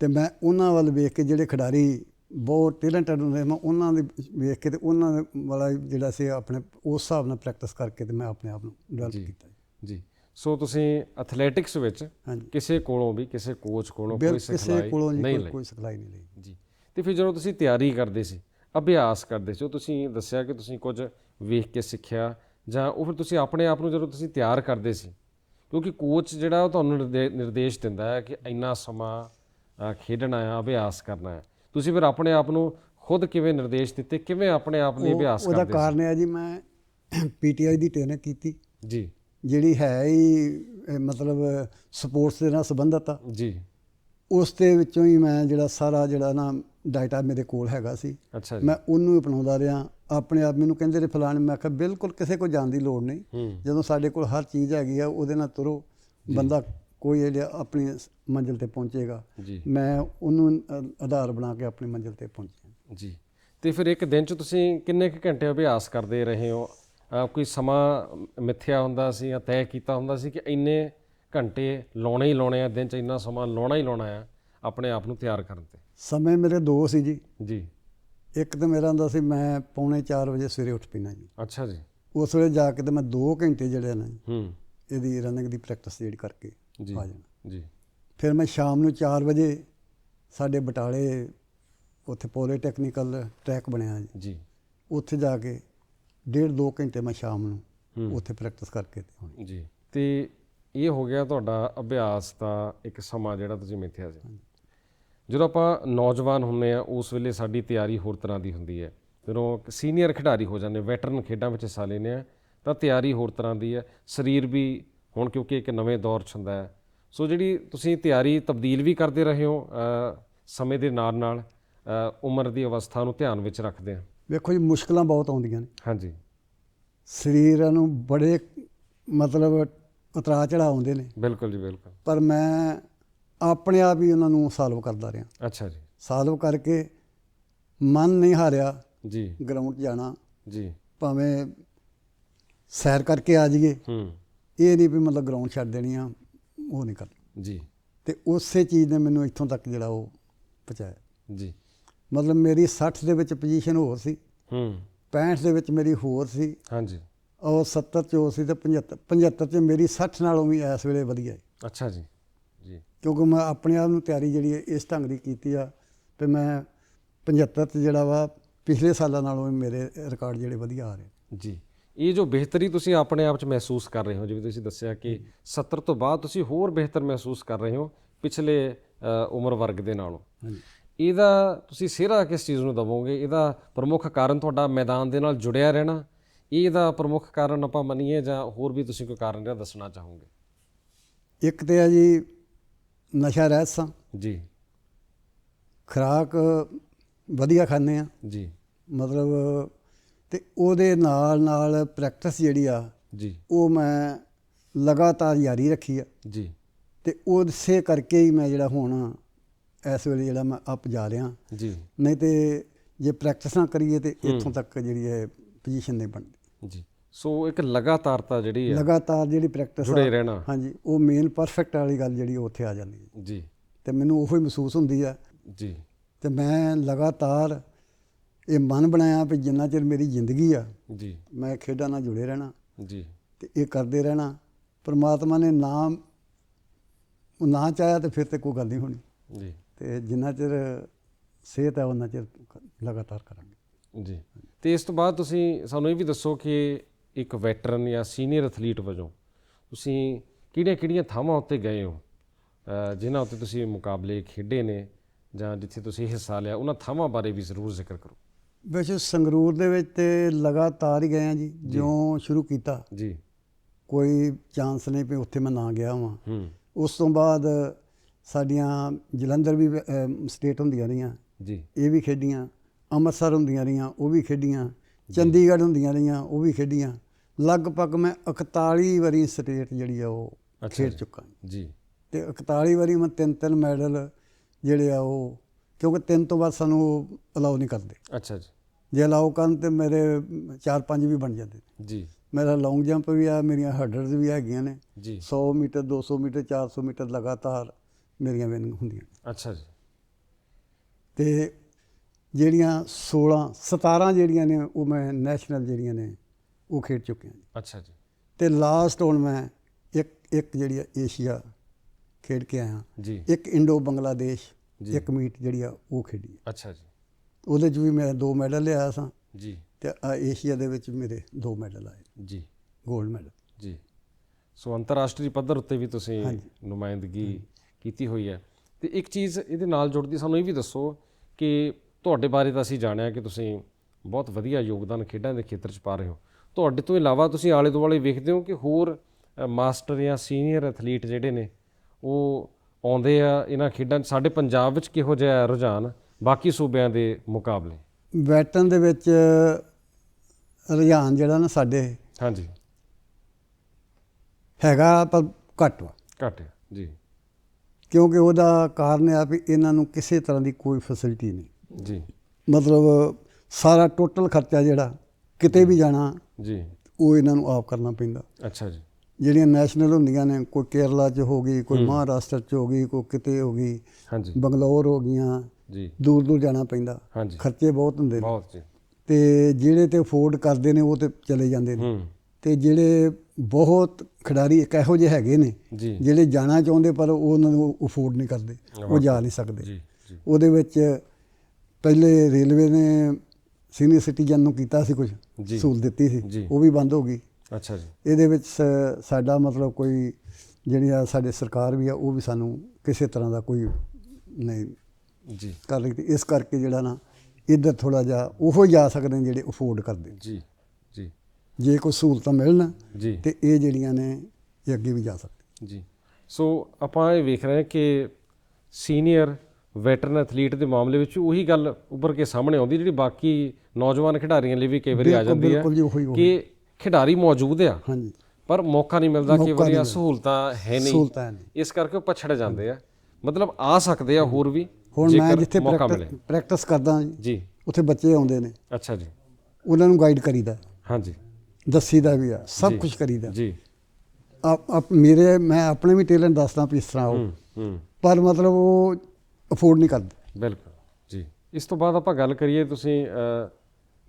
S2: ਤੇ ਮੈਂ ਉਹਨਾਂ ਵੱਲ ਵੇਖ ਕੇ ਜਿਹੜੇ ਖਿਡਾਰੀ ਬਹੁਤ ਟੈਲੈਂਟਡ ਹੁੰਦੇ ਮੈਂ ਉਹਨਾਂ ਦੇ ਵੇਖ ਕੇ ਤੇ ਉਹਨਾਂ ਵਾਲਾ ਜਿਹੜਾ ਸੀ ਆਪਣੇ ਉਸ ਹਿਸਾਬ ਨਾਲ ਪ੍ਰੈਕਟਿਸ ਕਰਕੇ ਤੇ ਮੈਂ ਆਪਣੇ ਆਪ ਨੂੰ ਡਿਵੈਲਪ। ਕੀਤਾ
S1: ਜੀ। ਸੋ ਤੁਸੀਂ ਐਥਲੈਟਿਕਸ ਵਿੱਚ ਕਿਸੇ ਕੋਲੋਂ ਵੀ ਕਿਸੇ ਕੋਚ ਕੋਲੋਂ ਕੋਈ ਸਿਖਲਾਈ ਨਹੀਂ ਲਈ
S2: ਕੋਈ ਸਿਖਲਾਈ ਨਹੀਂ ਲਈ।
S1: ਜੀ। ਤੇ ਫਿਰ ਜਦੋਂ ਤੁਸੀਂ ਤਿਆਰੀ ਕਰਦੇ ਸੀ ਅਭਿਆਸ ਕਰਦੇ ਸੀ ਉਹ ਤੁਸੀਂ ਦੱਸਿਆ ਕਿ ਤੁਸੀਂ ਕੁਝ ਵੇਖ ਕੇ ਸਿੱਖਿਆ ਜਾਂ ਉਹ ਫਿਰ ਤੁਸੀਂ ਆਪਣੇ ਆਪ ਨੂੰ ਜਦੋਂ ਤੁਸੀਂ ਤਿਆਰ ਕਰਦੇ ਸੀ ਕਿਉਂਕਿ ਕੋਚ ਜਿਹੜਾ ਉਹ ਤੁਹਾਨੂੰ ਨਿਰਦੇ- ਨਿਰਦੇਸ਼ ਦਿੰਦਾ ਹੈ ਕਿ ਇੰਨਾ ਸਮਾਂ ਖੇਡਣਾ ਹੈ ਅਭਿਆਸ ਕਰਨਾ ਹੈ। ਤੁਸੀਂ ਫਿਰ ਆਪਣੇ ਆਪ ਨੂੰ ਖੁਦ ਕਿਵੇਂ ਨਿਰਦੇਸ਼ ਦਿੱਤੇ ਕਿਵੇਂ ਆਪਣੇ ਆਪ
S2: ਉਹ-
S1: ਅਭਿਆਸ
S2: ਉਹਦਾ
S1: ਕਰਦੇ
S2: ਕਾਰਨ ਹੈ ਜੀ ਮੈਂ ਪੀਟੀਆਈ ਦੀ ਟ੍ਰੇਨਿੰਗ ਕੀਤੀ।
S1: ਜੀ।
S2: ਜਿਹੜੀ ਹੈ ਹੀ ਮਤਲਬ ਸਪੋਰਟਸ ਦੇ ਨਾਲ ਸੰਬੰਧਤ ਆ।
S1: ਜੀ।
S2: ਉਸ ਦੇ ਵਿੱਚੋਂ ਹੀ ਮੈਂ ਜਿਹੜਾ ਸਾਰਾ ਜਿਹੜਾ ਨਾ ਡਾਟਾ ਮੇਰੇ ਕੋਲ ਹੈਗਾ ਸੀ। ਮੈਂ ਉਹਨੂੰ ਹੀ ਅਪਣਾਉਂਦਾ ਰਿਹਾ। ਆਪਣੇ ਆਪ ਮੈਨੂੰ ਕਹਿੰਦੇ ਰਹੇ ਫਲਾਣੇ ਮੈਂ ਕਿਹਾ ਬਿਲਕੁਲ ਕਿਸੇ ਕੋਲ ਜਾਣ ਦੀ ਲੋੜ ਨਹੀਂ। ਜਦੋਂ ਸਾਡੇ ਕੋਲ ਹਰ ਚੀਜ਼ ਹੈਗੀ ਆ ਉਹਦੇ ਨਾਲ ਤੁਰੋ। ਬੰਦਾ ਕੋਈ ਜਿਹੜਾ ਆਪਣੀ ਮੰਜ਼ਿਲ ਤੇ ਪਹੁੰਚੇਗਾ। ਮੈਂ ਉਹਨੂੰ ਆਧਾਰ ਬਣਾ ਕੇ ਆਪਣੀ ਮੰਜ਼ਿਲ ਤੇ ਪਹੁੰਚਿਆ।
S1: ਜੀ। ਤੇ ਫਿਰ ਇੱਕ ਦਿਨ ਚ ਤੁਸੀਂ ਕਿੰਨੇ ਕੁ ਘੰਟੇ ਅਭਿਆਸ ਕਰਦੇ ਰਹੇ ਹੋ? ਕੋਈ ਸਮਾਂ ਮਿੱਥਿਆ ਹੁੰਦਾ ਸੀ ਜਾਂ ਤੈਅ ਕੀਤਾ ਹੁੰਦਾ ਸੀ ਕਿ ਇੰਨੇ ਘੰਟੇ ਲਾਉਣੇ ਹੀ ਲਾਉਣੇ ਆ ਦਿਨ ਚ ਇੰਨਾ ਸਮਾਂ ਲਾਉਣਾ ਹੀ ਲਾਉਣਾ ਆ ਆਪਣੇ ਆਪ ਨੂੰ ਤਿਆਰ ਕਰਨ ਤੇ?
S2: ਸਮੇਂ ਮੇਰੇ ਦੋ ਸੀ ਜੀ।
S1: ਜੀ।
S2: ਇੱਕ ਤਾਂ ਮੇਰਾ ਹੁੰਦਾ ਸੀ ਮੈਂ ਪੌਣੇ 4 ਵਜੇ ਸਵੇਰੇ ਉੱਠ ਪੈਣਾ ਜੀ।
S1: ਅੱਛਾ ਜੀ।
S2: ਉਸ ਵੇਲੇ ਜਾ ਕੇ ਤੇ ਮੈਂ 2 ਘੰਟੇ ਜਿਹੜੇ ਨੇ
S1: ਹੂੰ।
S2: ਇਹਦੀ ਰਨਿੰਗ ਦੀ ਪ੍ਰੈਕਟਿਸ ਜਿਹੜੀ ਕਰਕੇ ਆ ਜਾਣਾ।
S1: ਜੀ।
S2: ਫਿਰ ਮੈਂ ਸ਼ਾਮ ਨੂੰ 4 ਵਜੇ ਸਾਡੇ ਬਟਾਲੇ ਉੱਥੇ ਪੋਲੀਟੈਕਨੀਕਲ ਟਰੈਕ ਬਣਿਆ ਜੀ।
S1: ਜੀ।
S2: ਉੱਥੇ ਜਾ ਕੇ ਡੇਢ ਦੋ ਘੰਟੇ ਮੈਂ ਸ਼ਾਮ ਨੂੰ। ਉੱਥੇ ਪ੍ਰੈਕਟਿਸ ਕਰਕੇ ਤੇ ਆਉਣੀ।
S1: ਜੀ। ਤੇ ਇਹ ਹੋ ਗਿਆ ਤੁਹਾਡਾ ਅਭਿਆਸ ਦਾ ਇੱਕ ਸਮਾਂ ਜਿਹੜਾ ਤੁਸੀਂ ਮਿੱਥਿਆ ਸੀ। ਜਦੋਂ ਆਪਾਂ ਨੌਜਵਾਨ ਹੁੰਨੇ ਆ ਉਸ ਵੇਲੇ ਸਾਡੀ ਤਿਆਰੀ ਹੋਰ ਤਰ੍ਹਾਂ ਦੀ ਹੁੰਦੀ ਹੈ। ਜਦੋਂ ਸੀਨੀਅਰ ਖਿਡਾਰੀ ਹੋ ਜਾਂਦੇ ਵੈਟਰਨ ਖੇਡਾਂ ਵਿੱਚ ਹਿੱਸਾ ਲੈਂਦੇ ਆ ਤਾਂ ਤਿਆਰੀ ਹੋਰ ਤਰ੍ਹਾਂ ਦੀ ਹੈ। ਸਰੀਰ ਵੀ ਹੁਣ ਕਿਉਂਕਿ ਇੱਕ ਨਵੇਂ ਦੌਰ 'ਚ ਹੁੰਦਾ ਹੈ। ਸੋ ਜਿਹੜੀ ਤੁਸੀਂ ਤਿਆਰੀ ਤਬਦੀਲ ਵੀ ਕਰਦੇ ਰਹੇ ਹੋ ਸਮੇਂ ਦੇ ਨਾਲ ਨਾਲ ਉਮਰ ਦੀ ਅਵਸਥਾ ਨੂੰ ਧਿਆਨ ਵਿੱਚ ਰੱਖਦੇ ਆ
S2: ਵੇਖੋ ਜੀ ਮੁਸ਼ਕਲਾਂ ਬਹੁਤ ਆਉਂਦੀਆਂ ਨੇ।
S1: ਹਾਂਜੀ।
S2: ਸਰੀਰਾਂ ਨੂੰ ਬੜੇ ਮਤਲਬ ਉਤਰਾ ਚੜਾ ਆਉਂਦੇ ਨੇ।
S1: ਬਿਲਕੁਲ ਜੀ ਬਿਲਕੁਲ।
S2: ਪਰ ਮੈਂ ਆਪਣੇ ਆਪ ਹੀ ਉਹਨਾਂ ਨੂੰ ਸਾਲਵ ਕਰਦਾ ਰਿਹਾ।
S1: ਅੱਛਾ ਜੀ।
S2: ਸਾਲਵ ਕਰਕੇ ਮਨ ਨਹੀਂ ਹਾਰਿਆ
S1: ਜੀ।
S2: ਗਰਾਊਂਡ ਜਾਣਾ।
S1: ਜੀ।
S2: ਭਾਵੇਂ ਸੈਰ ਕਰਕੇ ਆ ਜਾਈਏ।
S1: ਹੂੰ।
S2: ਇਹ ਨਹੀਂ ਵੀ ਮਤਲਬ ਗਰਾਊਂਡ ਛੱਡ ਦੇਣੀ ਆ ਉਹ ਨਹੀਂ ਕਰਨਾ।
S1: ਜੀ।
S2: ਤੇ ਉਸੇ ਚੀਜ਼ ਨੇ ਮੈਨੂੰ ਇੱਥੋਂ ਤੱਕ ਜਿਹੜਾ ਉਹ ਪਹੁੰਚਾਇਆ।
S1: ਜੀ।
S2: ਮਤਲਬ ਮੇਰੀ 60 ਦੇ ਵਿੱਚ ਪੋਜੀਸ਼ਨ ਹੋਰ ਸੀ।
S1: ਹੂੰ।
S2: 65 ਦੇ ਵਿੱਚ ਮੇਰੀ ਹੋਰ ਸੀ।
S1: ਹਾਂਜੀ।
S2: ਔਰ 70 ਚ ਉਹ ਸੀ ਤੇ 75 75 ਚ ਮੇਰੀ 60 ਨਾਲੋਂ ਵੀ ਇਸ ਵੇਲੇ ਵਧੀਆ ਹੈ
S1: ਅੱਛਾ ਜੀ। ਜੀ।
S2: ਕਿਉਂਕਿ ਮੈਂ ਆਪਣੇ ਆਪ ਨੂੰ ਤਿਆਰੀ ਜਿਹੜੀ ਇਸ ਢੰਗ ਦੀ ਕੀਤੀ ਆ ਤੇ ਮੈਂ 75 ਚ ਜਿਹੜਾ ਵਾ ਪਿਛਲੇ ਸਾਲਾਂ ਨਾਲੋਂ ਮੇਰੇ ਰਿਕਾਰਡ ਜਿਹੜੇ ਵਧੀਆ ਆ ਰਹੇ
S1: ਜੀ। ਇਹ ਜੋ ਬਿਹਤਰੀ ਤੁਸੀਂ ਆਪਣੇ ਆਪ 'ਚ ਮਹਿਸੂਸ ਕਰ ਰਹੇ ਹੋ ਜਿਵੇਂ ਤੁਸੀਂ ਦੱਸਿਆ ਕਿ 70 ਤੋਂ ਬਾਅਦ ਤੁਸੀਂ ਹੋਰ ਬਿਹਤਰ ਮਹਿਸੂਸ ਕਰ ਰਹੇ ਹੋ ਪਿਛਲੇ ਉਮਰ ਵਰਗ ਦੇ ਨਾਲੋਂ।
S2: ਹਾਂਜੀ।
S1: ਇਹਦਾ ਤੁਸੀਂ ਸਿਹਰਾ ਕਿਸ ਚੀਜ਼ ਨੂੰ ਦਵੋਗੇ? ਇਹਦਾ ਪ੍ਰਮੁੱਖ ਕਾਰਨ ਤੁਹਾਡਾ ਮੈਦਾਨ ਦੇ ਨਾਲ ਜੁੜਿਆ ਰਹਿਣਾ। ਇਹ ਇਹਦਾ ਪ੍ਰਮੁੱਖ ਕਾਰਨ ਆਪਾਂ ਮੰਨੀਏ ਜਾਂ ਹੋਰ ਵੀ ਤੁਸੀਂ ਕੋਈ ਕਾਰਨ ਜਿਹੜਾ ਦੱਸਣਾ ਚਾਹੋਗੇ?
S2: ਇੱਕ ਤੇ ਆ ਜੀ ਨਸ਼ਾ ਰਹਿਤ ਸਾਂ।
S1: ਜੀ।
S2: ਖੁਰਾਕ ਵਧੀਆ ਖਾਂਦੇ ਆ
S1: ਜੀ।
S2: ਮਤਲਬ ਤੇ ਉਹਦੇ ਨਾਲ ਨਾਲ ਪ੍ਰੈਕਟਿਸ ਜਿਹੜੀ ਆ
S1: ਜੀ।
S2: ਉਹ ਮੈਂ ਲਗਾਤਾਰ ਜਾਰੀ ਰੱਖੀ ਆ।
S1: ਜੀ।
S2: ਤੇ ਉਸੇ ਕਰਕੇ ਹੀ ਮੈਂ ਜਿਹੜਾ ਹੁਣ ਇਸ ਵੇਲੇ ਜਿਹੜਾ ਮੈਂ ਅਪ ਜਾ ਰਿਹਾ।
S1: ਜੀ।
S2: ਨਹੀਂ ਤੇ ਜੇ ਪ੍ਰੈਕਟਿਸ ਨਾ ਕਰੀਏ ਤੇ ਇੱਥੋਂ ਤੱਕ ਜਿਹੜੀ ਹੈ ਪੋਜੀਸ਼ਨ ਨਹੀਂ ਬਣਦੀ।
S1: ਜੀ। ਸੋ ਇੱਕ ਲਗਾਤਾਰਤਾ ਜਿਹੜੀ ਹੈ
S2: ਲਗਾਤਾਰ ਜਿਹੜੀ ਪ੍ਰੈਕਟਿਸ
S1: ਜੁੜੇ ਰਹਿਣਾ।
S2: ਹਾਂਜੀ ਉਹ ਮੇਨ ਪਰਫੈਕਟ ਵਾਲੀ ਗੱਲ ਜਿਹੜੀ ਉੱਥੇ ਆ ਜਾਂਦੀ ਹੈ।
S1: ਜੀ।
S2: ਤੇ ਮੈਨੂੰ ਉਹੀ ਮਹਿਸੂਸ ਹੁੰਦੀ ਆ।
S1: ਜੀ।
S2: ਤੇ ਮੈਂ ਲਗਾਤਾਰ ਇਹ ਮਨ ਬਣਾਇਆ ਵੀ ਜਿੰਨਾ ਚਿਰ ਮੇਰੀ ਜ਼ਿੰਦਗੀ ਆ
S1: ਜੀ।
S2: ਮੈਂ ਖੇਡਾਂ ਨਾਲ ਜੁੜੇ ਰਹਿਣਾ।
S1: ਜੀ।
S2: ਤੇ ਇਹ ਕਰਦੇ ਰਹਿਣਾ। ਪ੍ਰਮਾਤਮਾ ਨੇ ਨਾਮ ਨਾ ਚਾਹਿਆ ਤੇ ਫਿਰ ਤੇ ਕੋਈ ਗੱਲ ਨਹੀਂ ਹੋਣੀ।
S1: ਜੀ।
S2: ਤੇ ਜਿੰਨਾ ਚਿਰ ਸਿਹਤ ਹੈ ਉਹਨਾਂ ਚਿਰ ਲਗਾਤਾਰ ਕਰਾਂਗੇ।
S1: ਜੀ। ਤੇ ਇਸ ਤੋਂ ਬਾਅਦ ਤੁਸੀਂ ਸਾਨੂੰ ਇਹ ਵੀ ਦੱਸੋ ਕਿ ਇੱਕ ਵੈਟਰਨ ਜਾਂ ਸੀਨੀਅਰ ਐਥਲੀਟ ਵਜੋਂ ਤੁਸੀਂ ਕਿਹੜੀਆਂ-ਕਿਹੜੀਆਂ ਥਾਵਾਂ ਉੱਤੇ ਗਏ ਹੋ? ਜਿਨ੍ਹਾਂ ਉੱਤੇ ਤੁਸੀਂ ਮੁਕਾਬਲੇ ਖੇਡੇ ਨੇ ਜਾਂ ਜਿੱਥੇ ਤੁਸੀਂ ਹਿੱਸਾ ਲਿਆ ਉਹਨਾਂ ਥਾਵਾਂ ਬਾਰੇ ਵੀ ਜ਼ਰੂਰ ਜ਼ਿਕਰ ਕਰੋ।
S2: ਵੈਸੇ ਸੰਗਰੂਰ ਦੇ ਵਿੱਚ ਤੇ ਲਗਾਤਾਰ ਹੀ ਗਏ ਆ ਜੀ ਜਿਉਂ ਸ਼ੁਰੂ ਕੀਤਾ।
S1: ਜੀ।
S2: ਕੋਈ ਚਾਂਸ ਨਹੀਂ ਵੀ ਉੱਥੇ ਮੈਂ ਨਾ ਗਿਆ ਹੂੰ। ਉਸ ਤੋਂ ਬਾਅਦ ਸਾਡੀਆਂ ਜਲੰਧਰ ਵੀ ਸਟੇਟ ਹੁੰਦੀਆਂ ਰਹੀਆਂ।
S1: ਜੀ।
S2: ਇਹ ਵੀ ਖੇਡੀਆਂ ਅੰਮ੍ਰਿਤਸਰ ਹੁੰਦੀਆਂ ਰਹੀਆਂ ਉਹ ਵੀ ਖੇਡੀਆਂ। ਚੰਡੀਗੜ੍ਹ ਹੁੰਦੀਆਂ ਰਹੀਆਂ ਉਹ ਵੀ ਖੇਡੀਆਂ। ਲਗਭਗ ਮੈਂ 41 ਵਾਰੀ ਸਟੇਟ ਜਿਹੜੀ ਆ ਉਹ ਖੇਡ। ਚੁੱਕਾ।
S1: ਜੀ।
S2: ਤੇ 41 ਵਾਰੀ ਮੈਂ ਤਿੰਨ ਤਿੰਨ ਮੈਡਲ ਜਿਹੜੇ ਆ ਉਹ ਕਿਉਂਕਿ ਤਿੰਨ ਤੋਂ ਬਾਅਦ ਸਾਨੂੰ ਅਲਾਉ ਨਹੀਂ ਕਰਦੇ।
S1: ਅੱਛਾ ਜੀ।
S2: ਜੇ ਅਲਾਉ ਕਰਨ ਤੇ ਮੇਰੇ ਚਾਰ ਪੰਜ ਵੀ ਬਣ ਜਾਂਦੇ।
S1: ਜੀ।
S2: ਮੇਰਾ ਲੌਂਗ ਜੰਪ ਵੀ ਆ ਮੇਰੀਆਂ ਹਰਡਲਸ ਵੀ ਹੈਗੀਆਂ ਨੇ।
S1: ਜੀ।
S2: 100 ਮੀਟਰ 200 ਮੀਟਰ 400 ਮੀਟਰ ਲਗਾਤਾਰ ਮੇਰੀਆਂ ਵਿਨਿੰਗ ਹੁੰਦੀਆਂ
S1: ਅੱਛਾ ਜੀ।
S2: ਤੇ ਜਿਹੜੀਆਂ 16 17 ਜਿਹੜੀਆਂ ਨੇ ਉਹ ਮੈਂ ਨੈਸ਼ਨਲ ਜਿਹੜੀਆਂ ਨੇ ਉਹ ਖੇਡ ਚੁੱਕਿਆ ਜੀ।
S1: ਅੱਛਾ ਜੀ।
S2: ਤੇ ਲਾਸਟ ਹੁਣ ਮੈਂ ਇੱਕ ਇੱਕ ਜਿਹੜੀ ਆ ਏਸ਼ੀਆ ਖੇਡ ਕੇ ਆਇਆ।
S1: ਜੀ।
S2: ਇੱਕ ਇੰਡੋ ਬੰਗਲਾਦੇਸ਼। ਇੱਕ ਮੀਟ ਜਿਹੜੀ ਆ ਉਹ ਖੇਡੀ।
S1: ਅੱਛਾ ਜੀ।
S2: ਉਹਦੇ 'ਚ ਵੀ ਮੈਂ ਦੋ ਮੈਡਲ ਲਿਆਇਆ ਸਾਂ।
S1: ਜੀ।
S2: ਤੇ ਆ ਏਸ਼ੀਆ ਦੇ ਵਿੱਚ ਮੇਰੇ ਦੋ ਮੈਡਲ ਆਏ।
S1: ਜੀ।
S2: 골ਡ ਮੈਡਲ।
S1: ਜੀ। ਸੋ ਅੰਤਰਰਾਸ਼ਟਰੀ ਪੱਧਰ ਉੱਤੇ ਵੀ ਤੁਸੀਂ। ਨੁਮਾਇੰਦਗੀ ਕੀਤੀ ਹੋਈ ਹੈ। ਤੇ ਇੱਕ ਚੀਜ਼ ਇਹਦੇ ਨਾਲ ਜੁੜਦੀ ਸਾਨੂੰ ਇਹ ਵੀ ਦੱਸੋ ਕਿ ਤੁਹਾਡੇ ਬਾਰੇ ਤਾਂ ਅਸੀਂ ਜਾਣਿਆ ਕਿ ਤੁਸੀਂ ਬਹੁਤ ਵਧੀਆ ਯੋਗਦਾਨ ਖੇਡਾਂ ਦੇ ਖੇਤਰ 'ਚ ਪਾ ਰਹੇ ਹੋ। ਤੁਹਾਡੇ ਤੋਂ ਇਲਾਵਾ ਤੁਸੀਂ ਆਲੇ ਦੁਆਲੇ ਵੇਖਦੇ ਹੋ ਕਿ ਹੋਰ ਮਾਸਟਰ ਜਾਂ ਸੀਨੀਅਰ ਐਥਲੀਟ ਜਿਹੜੇ ਨੇ ਉਹ ਆਉਂਦੇ ਆ ਇਹਨਾਂ ਖੇਡਾਂ 'ਚ। ਸਾਡੇ ਪੰਜਾਬ ਵਿੱਚ ਕਿਹੋ ਜਿਹਾ ਰੁਝਾਨ ਬਾਕੀ ਸੂਬਿਆਂ ਦੇ ਮੁਕਾਬਲੇ?
S2: ਵੈਟਨ ਦੇ ਵਿੱਚ ਰੁਝਾਨ ਜਿਹੜਾ ਨਾ ਸਾਡੇ
S1: ਹਾਂਜੀ।
S2: ਹੈਗਾ ਪਰ ਘੱਟ ਵਾ।
S1: ਘੱਟ ਜੀ।
S2: ਕਿਉਂਕਿ ਉਹਦਾ ਕਾਰਨ ਆ ਵੀ ਇਹਨਾਂ ਨੂੰ ਕਿਸੇ ਤਰ੍ਹਾਂ ਦੀ ਕੋਈ ਫੈਸਿਲਿਟੀ ਨਹੀਂ।
S1: ਜੀ।
S2: ਮਤਲਬ ਸਾਰਾ ਟੋਟਲ ਖਰਚਾ ਜਿਹੜਾ ਕਿਤੇ ਵੀ ਜਾਣਾ
S1: ਜੀ।
S2: ਉਹ ਇਹਨਾਂ ਨੂੰ ਆਪ ਕਰਨਾ ਪੈਂਦਾ।
S1: ਅੱਛਾ ਜੀ।
S2: ਜਿਹੜੀਆਂ ਨੈਸ਼ਨਲ ਹੁੰਦੀਆਂ ਨੇ ਕੋਈ ਕੇਰਲਾ 'ਚ ਹੋ ਗਈ ਕੋਈ ਮਹਾਰਾਸ਼ਟਰ 'ਚ ਹੋ ਗਈ ਕੋਈ ਕਿਤੇ ਹੋ ਗਈ
S1: ਹਾਂਜੀ।
S2: ਬੰਗਲੌਰ ਹੋ ਗਈਆਂ
S1: ਜੀ।
S2: ਦੂਰ ਦੂਰ ਜਾਣਾ ਪੈਂਦਾ।
S1: ਹਾਂਜੀ।
S2: ਖਰਚੇ ਬਹੁਤ ਹੁੰਦੇ ਨੇ।
S1: ਬਹੁਤ ਜੀ।
S2: ਤੇ ਜਿਹੜੇ ਤੇ ਅਫੋਰਡ ਕਰਦੇ ਨੇ ਉਹ ਤੇ ਚਲੇ ਜਾਂਦੇ ਨੇ। ਤੇ ਜਿਹੜੇ ਬਹੁਤ ਖਿਡਾਰੀ ਇੱਕ ਇਹੋ ਜਿਹੇ ਹੈਗੇ ਨੇ ਜਿਹੜੇ ਜਾਣਾ ਚਾਹੁੰਦੇ ਪਰ ਉਹ ਉਹਨਾਂ ਨੂੰ ਅਫੋਰਡ ਨਹੀਂ ਕਰਦੇ ਉਹ ਜਾ ਨਹੀਂ ਸਕਦੇ। ਉਹਦੇ ਵਿੱਚ ਪਹਿਲੇ ਰੇਲਵੇ ਨੇ ਸੀਨੀਅਰ ਸਿਟੀਜ਼ਨ ਨੂੰ ਕੀਤਾ ਸੀ ਕੁਝ। ਸਹੂਲਤ ਦਿੱਤੀ। ਸੀ। ਉਹ ਵੀ ਬੰਦ ਹੋ ਗਈ।
S1: ਅੱਛਾ ਜੀ।
S2: ਇਹਦੇ ਵਿੱਚ ਸਾਡਾ ਮਤਲਬ ਕੋਈ ਜਿਹੜੀ ਆ ਸਾਡੇ ਸਰਕਾਰ ਵੀ ਆ ਉਹ ਵੀ ਸਾਨੂੰ ਕਿਸੇ ਤਰ੍ਹਾਂ ਦਾ ਕੋਈ ਨਹੀਂ
S1: ਜੀ।
S2: ਕਰ ਤੇ ਇਸ ਕਰਕੇ ਜਿਹੜਾ ਨਾ ਇੱਧਰ ਥੋੜਾ ਜਿਹਾ ਉਹੋ ਹੀ ਜਾ ਸਕਦੇ ਨੇ ਜਿਹੜੇ ਅਫੋਰਡ ਕਰਦੇ।
S1: ਜੀ ਜੀ।
S2: ਜੇ ਕੋਈ ਸਹੂਲਤਾਂ ਮਿਲਣ ਤੇ ਇਹ ਜਿਹੜੀਆਂ ਨੇ ਇਹ ਅੱਗੇ ਵੀ ਜਾ ਸਕਦੇ।
S1: ਜੀ। ਸੋ ਆਪਾਂ ਇਹ ਵੇਖ ਰਹੇ ਹਾਂ ਕਿ ਸੀਨੀਅਰ ਵੈਟਰਨ ਐਥਲੀਟ ਦੇ ਮਾਮਲੇ ਵਿੱਚ ਉਹੀ ਗੱਲ ਉੱਭਰ ਕੇ ਸਾਹਮਣੇ ਆਉਂਦੀ ਜਿਹੜੀ ਬਾਕੀ ਨੌਜਵਾਨ ਖਿਡਾਰੀਆਂ ਲਈ ਵੀ ਕਈ ਵਾਰੀ ਆ ਜਾਂਦੀ ਹੈ। ਕਿ ਖਿਡਾਰੀ ਮੌਜੂਦ ਆ
S2: ਹਾਂਜੀ।
S1: ਪਰ ਮੌਕਾ ਨਹੀਂ ਮਿਲਦਾ ਕਈ ਵਾਰੀ। ਸਹੂਲਤਾਂ ਹੈ ਨਹੀਂ। ਇਸ ਕਰਕੇ ਉਹ ਪਛੜ ਜਾਂਦੇ ਆ। ਮਤਲਬ ਆ ਸਕਦੇ ਆ ਹੋਰ ਵੀ
S2: ਹੁਣ ਮੈਂ ਜਿੱਥੇ ਪ੍ਰੈਕਟਿਸ ਕਰਦਾ ਜੀ ਉੱਥੇ ਬੱਚੇ ਆਉਂਦੇ ਨੇ।
S1: ਅੱਛਾ ਜੀ।
S2: ਉਹਨਾਂ ਨੂੰ ਗਾਈਡ ਕਰੀਦਾ।
S1: ਹਾਂਜੀ।
S2: ਦੱਸੀਦਾ ਵੀ ਆ ਸਭ। ਕੁਝ ਕਰੀਦਾ।
S1: ਜੀ।
S2: ਆਪ ਮੇਰੇ ਮੈਂ ਆਪਣੇ ਵੀ ਟੈਲੈਂਟ ਦੱਸਦਾ ਵੀ ਇਸ ਤਰ੍ਹਾਂ
S1: ਹੂੰ।
S2: ਪਰ ਮਤਲਬ ਉਹ ਅਫੋਰਡ ਨਹੀਂ ਕਰਦੇ।
S1: ਬਿਲਕੁਲ ਜੀ। ਇਸ ਤੋਂ ਬਾਅਦ ਆਪਾਂ ਗੱਲ ਕਰੀਏ ਤੁਸੀਂ